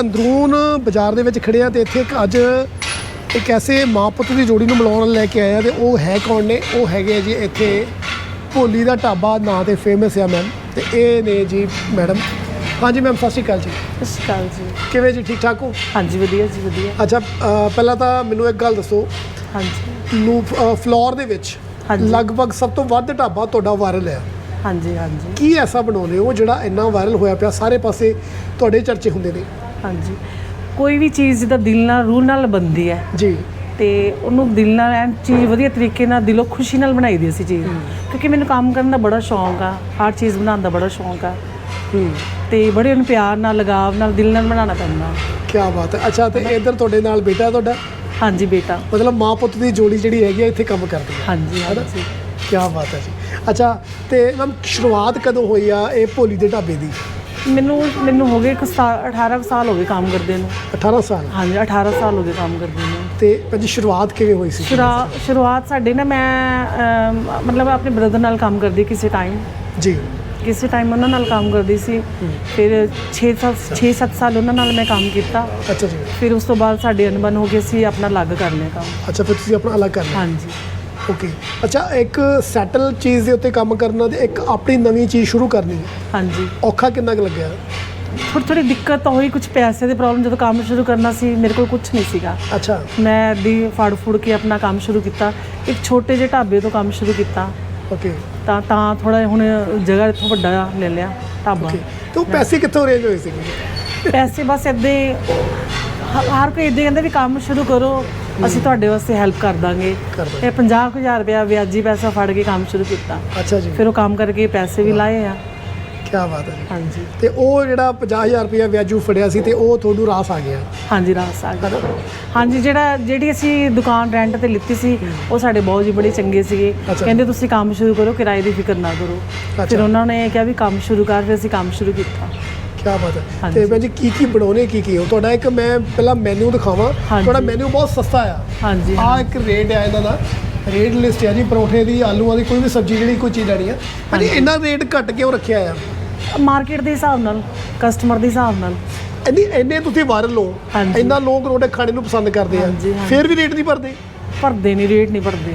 ਅੰਦਰੂਨ ਬਾਜ਼ਾਰ ਦੇ ਵਿੱਚ ਖੜੇ ਆ ਤੇ ਇੱਥੇ ਇੱਕ ਅੱਜ ਇੱਕ ਐਸੇ ਮਾਂ ਪੁੱਤ ਦੀ ਜੋੜੀ ਨੂੰ ਮਿਲਾਉਣ ਲੈ ਕੇ ਆਇਆ ਤੇ ਉਹ ਹੈ ਕੌਣ ਨੇ? ਉਹ ਹੈਗੇ ਆ ਜੀ ਇੱਥੇ ਭੋਲੀ ਦਾ ਢਾਬਾ ਨਾਂ ਤੇ ਫੇਮਸ ਆ ਮੈਮ ਤੇ ਇਹ ਨੇ ਜੀ ਮੈਡਮ ਹਾਂਜੀ ਮੈਮ ਸਤਿ ਸ਼੍ਰੀ ਅਕਾਲ ਜੀ। ਸਤਿ ਸ਼੍ਰੀ ਅਕਾਲ ਜੀ। ਕਿਵੇਂ ਜੀ ਠੀਕ ਠਾਕ ਹੋ? ਹਾਂਜੀ ਵਧੀਆ ਜੀ ਵਧੀਆ। ਅੱਛਾ ਅ, ਪਹਿਲਾਂ ਤਾਂ ਮੈਨੂੰ ਇੱਕ ਗੱਲ ਦੱਸੋ। ਹਾਂਜੀ। ਨੂੰ ਫਲੋਰ ਦੇ ਵਿੱਚ ਹਾਂਜੀ। ਲਗਭਗ ਸਭ ਤੋਂ ਵੱਧ ਢਾਬਾ ਤੁਹਾਡਾ ਵਾਇਰਲ ਹੈ ਹਾਂਜੀ ਹਾਂਜੀ। ਕੀ ਐਸਾ ਬਣਾਉਂਦੇ ਹੋ ਜਿਹੜਾ ਇੰਨਾ ਵਾਇਰਲ ਹੋਇਆ ਪਿਆ? ਸਾਰੇ ਪਾਸੇ ਤੁਹਾਡੇ ਚਰਚੇ ਹੁੰਦੇ ਨੇ। ਹਾਂਜੀ। ਕੋਈ ਵੀ ਚੀਜ਼ ਜਿਹਦਾ ਦਿਲ ਨਾਲ ਰੂਹ ਨਾਲ ਬਣਦੀ ਹੈ। ਜੀ। ਤੇ ਉਹਨੂੰ ਦਿਲ ਨਾਲ ਐਨ ਚੀਜ਼ ਵਧੀਆ ਤਰੀਕੇ ਨਾਲ ਦਿਲੋਂ ਖੁਸ਼ੀ ਨਾਲ ਬਣਾਈ ਦੀ ਅਸੀਂ ਚੀਜ਼। ਕਿਉਂਕਿ ਮੈਨੂੰ ਕੰਮ ਕਰਨ ਦਾ ਬੜਾ ਸ਼ੌਂਕ ਆ। ਹਰ ਚੀਜ਼ ਬਣਾਉਣ ਦਾ ਬੜਾ ਸ਼ੌਂਕ ਆ। ਤੇ ਬੜੇ ਉਹਨੂੰ ਪਿਆਰ ਨਾਲ ਲਗਾਵ ਨਾਲ ਦਿਲ ਨਾਲ ਬਣਾਉਣਾ ਪੈਂਦਾ। ਕੀ ਬਾਤ ਹੈ। ਅੱਛਾ ਤੇ ਇੱਧਰ ਤੁਹਾਡੇ ਨਾਲ ਬੇਟਾ ਤੁਹਾਡਾ? ਹਾਂਜੀ ਬੇਟਾ। ਮਤਲਬ ਮਾਂ ਪੁੱਤ ਦੀ ਜੋੜੀ ਜਿਹੜੀ ਹੈਗੀ ਆ ਇੱਥੇ ਕੰਮ ਕਰਦੀ ਹੈ। ਹਾਂਜੀ? ਹਾਂਜੀ। ਕੀ ਬਾਤ ਹੈ ਜੀ। ਅੱਛਾ ਤੇ ਮੈਮ ਸ਼ੁਰੂਆਤ ਕਦੋਂ ਹੋਈ ਆ ਇਹ ਭੋਲੀ ਦੇ ਢਾਬੇ ਦੀ? ਮੈਨੂੰ ਮੈਨੂੰ ਹੋ ਗਏ ਇੱਕ ਸਾ- 18 ਕੁ ਸਾਲ ਹੋ ਗਏ ਕੰਮ ਕਰਦੇ ਨੂੰ। 18 ਸਾਲ? ਹਾਂਜੀ 18 ਸਾਲ ਹੋ ਗਏ ਕੰਮ ਕਰਦੇ ਨੂੰ। ਤੇ ਭਾਜੀ ਸ਼ੁਰੂਆਤ ਕਿਵੇਂ ਹੋਈ ਸੀ? ਸ਼ੁਰਾ- ਸ਼ੁਰੂਆਤ ਸਾਡੇ ਨਾ ਮੈਂ ਅਮ, ਮਤਲਬ ਆਪਣੇ ਬ੍ਰਦਰ ਨਾਲ ਕੰਮ ਕਰਦੀ ਕਿਸੇ ਟਾਈਮ ਜੀ। ਕਿਸੇ ਟਾਈਮ ਉਹਨਾਂ ਨਾਲ ਕੰਮ ਕਰਦੀ ਸੀ। ਫਿਰ 6-7 6-7 ਸਾਲ ਉਹਨਾਂ ਨਾਲ ਮੈਂ ਕੰਮ ਕੀਤਾ। ਅੱਛਾ ਜੀ। ਫਿਰ ਉਸ ਤੋਂ ਬਾਅਦ ਸਾਡੇ ਅਨਬਨ ਹੋ ਗਏ ਸੀ ਆਪਣਾ ਅਲੱਗ ਕਰ ਲਿਆ ਕੰਮ। ਅੱਛਾ ਫਿਰ ਤੁਸੀਂ ਆਪਣਾ ਅਲੱਗ ਕਰ ਲਿਆ। ਹਾਂਜੀ। ਓਕੇ ਅੱਛਾ ਇੱਕ ਸੈਟਲ ਚੀਜ਼ ਦੇ ਉੱਤੇ ਕੰਮ ਕਰਨਾ ਤੇ ਇੱਕ ਆਪਣੀ ਨਵੀਂ ਚੀਜ਼ ਸ਼ੁਰੂ ਕਰਨੀ ਹਾਂਜੀ। ਔਖਾ ਕਿੰਨਾ ਕੁ ਲੱਗਿਆ? ਥੋੜੀ ਥੋੜੀ ਦਿੱਕਤ ਤਾਂ ਹੋਈ ਕੁਝ ਪੈਸੇ ਦੀ ਪ੍ਰੋਬਲਮ ਜਦੋਂ ਕੰਮ ਸ਼ੁਰੂ ਕਰਨਾ ਸੀ ਮੇਰੇ ਕੋਲ ਕੁਝ ਨਹੀਂ ਸੀਗਾ। ਅੱਛਾ। ਮੈਂ ਦੀ ਫੜ ਫੁੜ ਕੇ ਆਪਣਾ ਕੰਮ ਸ਼ੁਰੂ ਕੀਤਾ। ਇੱਕ ਛੋਟੇ ਜਿਹੇ ਢਾਬੇ ਤੋਂ ਕੰਮ ਸ਼ੁਰੂ ਕੀਤਾ। ਓਕੇ ਤਾਂ ਤਾਂ ਥੋੜਾ ਹੁਣ ਜਗ੍ਹਾ ਇੱਥੋਂ ਵੱਡਾ ਲੈ ਲਿਆ ਢਾਬਾ। ਓਕੇ ਤੇ ਉਹ ਪੈਸੇ ਕਿੱਥੋਂ ਅਰੇਂਜ ਹੋਏ ਸੀਗੇ? ਪੈਸੇ ਬਸ ਇੱਦਾਂ ਹੀ ਹਰ ਕੋਈ ਇੱਦਾਂ ਕਹਿੰਦਾ ਵੀ ਕੰਮ ਸ਼ੁਰੂ ਕਰੋ ਅਸੀਂ ਤੁਹਾਡੇ ਵਾਸਤੇ ਹੈਲਪ ਕਰ ਦਾਂਗੇ। ਕਰ ਦਾਂਗੇ। ਇਹ 50000 ਰੁਪਇਆ ਵਿਆਜੀ ਪੈਸਾ ਫੜ ਕੇ ਕੰਮ ਸ਼ੁਰੂ ਕੀਤਾ। ਅੱਛਾ ਜੀ। ਫਿਰ ਉਹ ਕੰਮ ਕਰਕੇ ਪੈਸੇ ਵੀ ਲਾਏ ਆ। ਕੀ ਬਾਤ ਹੈ ਜੀ। ਹਾਂਜੀ। ਤੇ ਉਹ ਜਿਹੜਾ 50000 ਰੁਪਇਆ ਵਿਆਜੂ ਫੜਿਆ ਸੀ ਤੇ ਉਹ ਤੁਹਾਨੂੰ ਰਾਸ ਆ ਗਿਆ? ਹਾਂਜੀ ਰਾਸ ਆ ਗਿਆ। ਹਾਂਜੀ ਜਿਹੜਾ ਜਿਹੜੀ ਅਸੀਂ ਦੁਕਾਨ ਰੈਂਟ ਤੇ ਲਿੱਤੀ ਸੀ ਉਹ ਸਾਡੇ ਬਹੁਤ ਜੀ ਬੜੇ ਚੰਗੇ ਸੀਗੇ। ਅੱਛਾ। ਕਹਿੰਦੇ ਤੁਸੀਂ ਕੰਮ ਸ਼ੁਰੂ ਕਰੋ ਕਿਰਾਏ ਦੀ ਫਿਕਰ ਨਾ ਕਰੋ। ਅੱਛਾ। ਫਿਰ ਉਹਨਾਂ ਨੇ ਕਿਹਾ ਵੀ ਕੰਮ ਸ਼ੁਰੂ ਕਰ ਫਿਰ ਅਸੀਂ ਕੰਮ ਸ਼ੁਰੂ ਕੀਤਾ। ਕੀ ਬਾਤ ਹੈ। ਤੇ ਭੈਣ ਜੀ ਕੀ ਕੀ ਬਣਾਉਣੇ ਕੀ ਕੀ? ਹੋ ਤੁਹਾਡਾ ਇੱਕ ਮੈਂ ਪਹਿਲਾਂ ਮੈਨੂ ਦਿਖਾਵਾਂ। ਤੁਹਾਡਾ ਮੈਨੂ ਬਹੁਤ ਸਸਤਾ ਆ। ਹਾਂਜੀ। ਆ ਇੱਕ ਰੇਟ ਆ ਇਹਨਾਂ ਦਾ। ਰੇਟ ਲਿਸਟ ਹੈ ਜੀ ਪਰੌਂਠੇ ਦੀ ਆਲੂਆਂ ਦੀ ਕੋਈ ਵੀ ਸਬਜ਼ੀ ਜਿਹੜੀ ਕੋਈ ਚੀਜ਼ ਲੈਣੀ ਆ। ਭਾਜੀ ਇੰਨਾ ਰੇਟ ਘੱਟ ਕਿਉਂ ਰੱਖਿਆ ਆ? ਮਾਰਕੀਟ ਦੇ ਹਿਸਾਬ ਨਾਲ ਕਸਟਮਰ ਦੇ ਹਿਸਾਬ ਨਾਲ। ਇੰਨੀ ਇੰਨੇ ਤੁਸੀਂ ਵਾਇਰਲ ਹੋ। ਇੰਨਾ ਲੋਕ ਰੋਟੇ ਖਾਣੇ ਨੂੰ ਪਸੰਦ ਕਰਦੇ ਆ। ਫਿਰ ਵੀ ਰੇਟ ਨਹੀਂ ਭਰਦੇ। ਭਰਦੇ ਨਹੀਂ ਰੇਟ ਨਹੀਂ ਭਰਦੇ।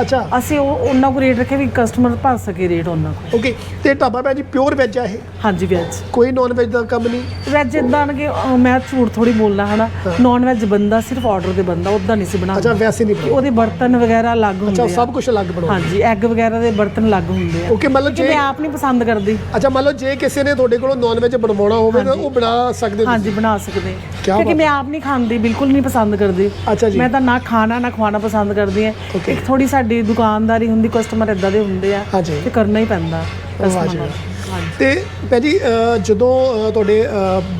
ਅੱਛਾ। ਅਸੀਂ ਉਹ ਉਹਨਾਂ ਕੋ ਰੇਟ ਰੱਖੇ ਵੀ ਕਸਟਮਰ ਭਰ ਸਕੇ ਰੇਟ ਉਹਨਾਂ ਕੋ ਓਕੇ ਤੇ ਢਾਬਾ ਭੈਣ ਜੀ ਪਿਓਰ ਵੈਜ ਆ ਇਹ? ਹਾਂਜੀ ਵੈਜ ਕੋਈ ਨਾਨ ਵੈਜ ਦਾ ਕੰਮ ਨਹੀਂ? ਵੈਜ ਇਦਾਂ ਕਿ ਮੈਂ ਝੂਠ ਥੋੜੀ ਬੋਲਣਾ ਹਨਾ? ਨਾਨ ਵੈਜ ਬੰਦਾ ਸਿਰਫ ਆਰਡਰ ਤੇ ਬੰਦਾ ਉਦਾਂ ਨਹੀਂ ਸੀ ਅੱਛਾ ਬਣਾਉਂਦਾ ਵੈਸੇ ਨਹੀਂ। ਉਹਦੇ ਬਰਤਨ ਵਗੈਰਾ ਅਲੱਗ ਹੁੰਦੇ ਅੱਛਾ ਆ। ਸਭ ਕੁਝ ਅਲੱਗ ਬਣਾਉਂਦੇ। ਹਾਂਜੀ ਐਗ ਵਗੈਰਾ ਦੇ ਬਰਤਨ ਅਲੱਗ ਹੁੰਦੇ ਆ। ਓਕੇ ਮਤਲਬ ਕਿ ਜੇ ਮੈਂ ਆਪ ਨਹੀਂ ਪਸੰਦ ਕਰਦੀ। ਅੱਛਾ ਮੰਨ ਲਓ ਜੇ ਕਿਸੇ ਨੇ ਤੁਹਾਡੇ ਕੋਲੋਂ ਨਾਨ ਵੈਜ ਬਣਵਾਉਣਾ ਹੋਵੇ ਤਾਂ ਉਹ ਬਣਾ ਸਕਦੇ ਹਾਂਜੀ ਬਣਾ ਸਕਦੇ। ਕਿਉਂਕਿ ਮੈਂ ਆਪ ਨਹੀਂ ਖਾਂਦੀ ਬਿਲਕੁਲ ਨਹੀਂ ਪਸੰਦ ਕਰਦੀ। ਅੱਛਾ ਜੀ। ਮੈਂ ਤਾਂ ਨਾ ਖਾਣਾ ਨਾ ਖਵਾਉਣਾ ਪਸੰਦ ਕਰਦੀ ਹਾਂ. ਇੱਕ ਥੋੜੀ ਸਾਡੀ ਦੁਕਾਨਦਾਰੀ ਹੁੰਦੀ ਕਸਟਮਰ ਇਦਾਂ ਦੇ ਹੁੰਦੇ ਆ ਹਾਂਜੀ। ਤੇ ਕਰਨਾ ਹੀ ਪੈਂਦਾ ਨਾਲ। ਹਾਂਜੀ। ਤੇ ਭੈਣ ਜੀ ਅਹ, ਜਦੋਂ ਅਹ, ਤੁਹਾਡੇ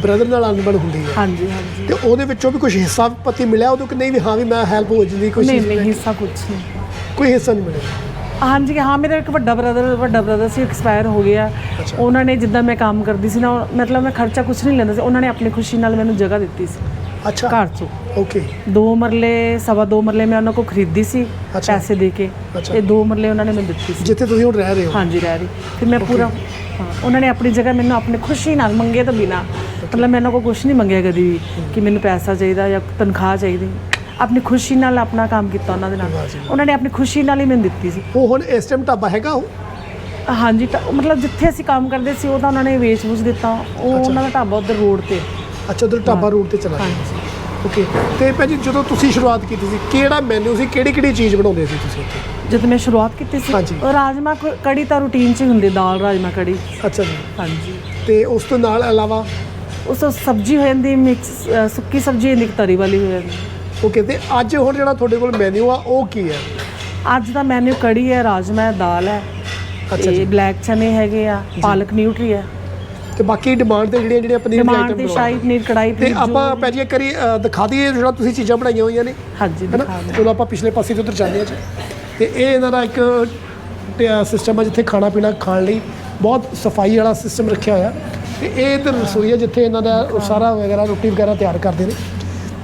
ਬ੍ਰਦਰ ਨਾਲ ਅਨਬਣ ਹੁੰਦੀ ਹੈ ਹਾਂਜੀ ਹਾਂਜੀ। ਤੇ ਉਹਦੇ ਵਿੱਚੋਂ ਵੀ ਕੁਝ ਹਿੱਸਾ ਪਤੀ ਮਿਲਿਆ ਉਦੋਂ ਕਿ ਨਹੀਂ ਵੀ ਹਾਂ ਵੀ ਮੈਂ ਹੈਲਪ ਹੋ ਜਾਂਦੀ ਕੁਝ ਨਹੀਂ ਨਹੀਂ ਹਿੱਸਾ ਕੁਝ ਨਹੀਂ। ਕੋਈ ਹਿੱਸਾ ਨਹੀਂ ਮਿਲਿਆ? ਹਾਂਜੀ ਹਾਂ ਮੇਰਾ ਇੱਕ ਵੱਡਾ ਬ੍ਰਦਰ ਵੱਡਾ ਬ੍ਰਦਰ ਸੀ ਐਕਸਪਾਇਰ ਹੋ ਗਿਆ। ਉਹਨਾਂ ਨੇ ਜਿੱਦਾਂ ਮੈਂ ਕੰਮ ਕਰਦੀ ਸੀ ਨਾ ਉਹ- ਮਤਲਬ ਮੈਂ ਖਰਚਾ ਕੁਝ ਨਹੀਂ ਲੈਂਦਾ ਸੀ ਉਹਨਾਂ ਨੇ ਆਪਣੀ ਖੁਸ਼ੀ ਨਾਲ ਮੈਨੂੰ ਜਗ੍ਹਾ ਦਿੱਤੀ ਸੀ। ਅੱਛਾ। ਘਰ 'ਚ। ਓਕੇ ਦੋ ਮਰਲੇ ਸਵਾ ਦੋ ਮਰਲੇ ਮੈਂ ਉਹਨਾਂ ਕੋਲ ਖਰੀਦੀ ਸੀ ਅੱਛਾ। ਪੈਸੇ ਦੇ ਕੇ। ਅੱਛਾ। ਤੇ ਦੋ ਮਰਲੇ ਉਹਨਾਂ ਨੇ ਮੈਨੂੰ ਦਿੱਤੀ ਸੀ। ਜਿੱਥੇ ਤੁਸੀਂ ਹੁਣ ਰਹਿ ਰਹੇ ਹੋ? ਹਾਂਜੀ ਰਹਿ ਰਹੀ। ਫਿਰ ਮੈਂ ਪੂਰਾ ਹਾਂ ਉਹਨਾਂ ਨੇ ਆਪਣੀ ਜਗ੍ਹਾ ਮੈਨੂੰ ਆਪਣੀ ਖੁਸ਼ੀ ਨਾਲ ਮੰਗੇ ਤੋਂ ਬਿਨਾ। ਮਤਲਬ ਮੈਂ ਉਹਨਾਂ ਕੋਲ ਕੁਝ ਨਹੀਂ ਮੰਗਿਆ ਕਦੀ ਵੀ ਕਿ ਮੈਨੂੰ ਪੈਸਾ ਚਾਹੀਦਾ ਜਾਂ ਤਨਖਾਹ ਚਾਹੀਦੀ। ਆਪਣੀ ਖੁਸ਼ੀ ਨਾਲ ਆਪਣਾ ਕੰਮ ਕੀਤਾ ਉਹਨਾਂ ਦੇ ਨਾਲ। ਉਹਨਾਂ ਨੇ ਆਪਣੀ ਖੁਸ਼ੀ ਨਾਲ ਹੀ ਮੈਨੂੰ ਦਿੱਤੀ ਸੀ। ਉਹ ਹੁਣ ਇਸ ਟਾਈਮ ਢਾਬਾ ਹੈਗਾ ਉਹ? ਹਾਂਜੀ ਤਾਂ ਮਤਲਬ ਜਿੱਥੇ ਅਸੀਂ ਕੰਮ ਕਰਦੇ ਸੀ ਉਹ ਤਾਂ ਉਹਨਾਂ ਨੇ ਵੇਚ ਵੂਚ ਦਿੱਤਾ। ਉਹ ਉਹਨਾਂ ਦਾ ਢਾਬਾ ਉਧਰ ਰੋਡ ਤੇ। ਅੱਛਾ ਉਧਰ ਢਾਬਾ ਰੋਡ ਤੇ ਚਲਾ ਗਿਆ ਹਾਂਜੀ। ਓਕੇ ਤੇ ਭੈਣ ਜੀ ਜਦੋਂ ਤੁਸੀਂ ਸ਼ੁਰੂਆਤ ਕੀਤੀ ਸੀ ਕਿਹੜਾ ਮੈਨੂ ਸੀ ਕਿਹੜੀ ਕਿਹੜੀ ਚੀਜ਼ ਬਣਾਉਂਦੇ ਸੀ ਤੁਸੀਂ ਉੱਥੇ? ਜਦ ਮੈਂ ਸ਼ੁਰੂਆਤ ਕੀਤੀ ਸੀ ਹਾਂਜੀ। ਉਹ ਰਾਜਮਾ ਕ- ਕੜੀ ਤਾਂ ਰੂਟੀਨ 'ਚ ਹੀ ਹੁੰਦੀ ਦਾਲ ਰਾਜਮਾ ਕੜੀ। ਅੱਛਾ ਜੀ। ਹਾਂਜੀ। ਤੇ ਉਸ ਤੋਂ ਨਾਲ ਇਲਾਵਾ? ਉਸ ਤੋਂ ਸਬਜ਼ੀ ਹੋ ਜਾਂਦੀ ਮਿਕਸ ਅ, ਸੁੱਕੀ ਸਬਜ਼ੀ ਇੱਕ ਤਰੀ ਵਾਲੀ ਹੋ ਜਾਂਦੀ। ਓਕੇ ਤੇ ਅੱਜ ਹੁਣ ਜਿਹੜਾ ਤੁਹਾਡੇ ਕੋਲ ਮੈਨੂ ਆ ਉਹ ਕੀ ਹੈ? ਅੱਜ ਦਾ ਮੈਨੂ ਕੜੀ ਹੈ ਰਾਜਮਾ ਹੈ ਦਾਲ ਹੈ। ਅੱਛਾ ਤੇ ਬਲੈਕ ਚਨੇ ਹੈਗੇ ਆ ਪਾਲਕ ਨਿਊਟਰੀ ਹੈ। ਤੇ ਬਾਕੀ ਡਿਮਾਂਡ ਤੇ ਜਿਹੜੀਆਂ ਜਿਹੜੀਆਂ ਪਨੀਰ ਦੀ ਟਮਾਟਰ ਆਈਟਮ ਤੇ ਸ਼ਾਹੀ ਪਨੀਰ ਕੜਾਈ ਤੇ ਪਨੀਰ ਜੋ ਆਪਾਂ ਭੈਣ ਜੀ ਇੱਕ ਵਾਰੀ ਅ, ਦਿਖਾ ਦਈਏ ਜਿਹੜਾ ਤੁਸੀਂ ਚੀਜ਼ਾਂ ਬਣਾਈਆਂ ਹੋਈਆਂ ਨੇ। ਹਾਂਜੀ ਹੈਨਾ? ਦਿਖਾ ਦਿਓ। ਚਲੋ ਆਪਾਂ ਪਿਛਲੇ ਪਾਸੇ ਤੋਂ ਉਧਰ ਜਾਂਦੇ ਹਾਂ ਜੀ। ਤੇ ਇਹ ਇਹਨਾਂ ਦਾ ਇੱਕ ਸਿਸਟਮ ਹੈ ਜਿੱਥੇ ਖਾਣਾ ਪੀਣਾ ਖਾਣ ਲਈ ਬਹੁਤ ਸਫ਼ਾਈ ਵਾਲਾ ਸਿਸਟਮ ਰੱਖਿਆ ਹੋਇਆ। ਤੇ ਇਹ ਇਧਰ ਰਸੋਈ ਹੈ ਜਿੱਥੇ ਇਹਨਾਂ ਦਾ ਉਹ ਸਾਰਾ ਵਗੈਰਾ ਰੋਟੀ ਵਗੈਰਾ ਤਿਆਰ ਕਰਦੇ ਨੇ।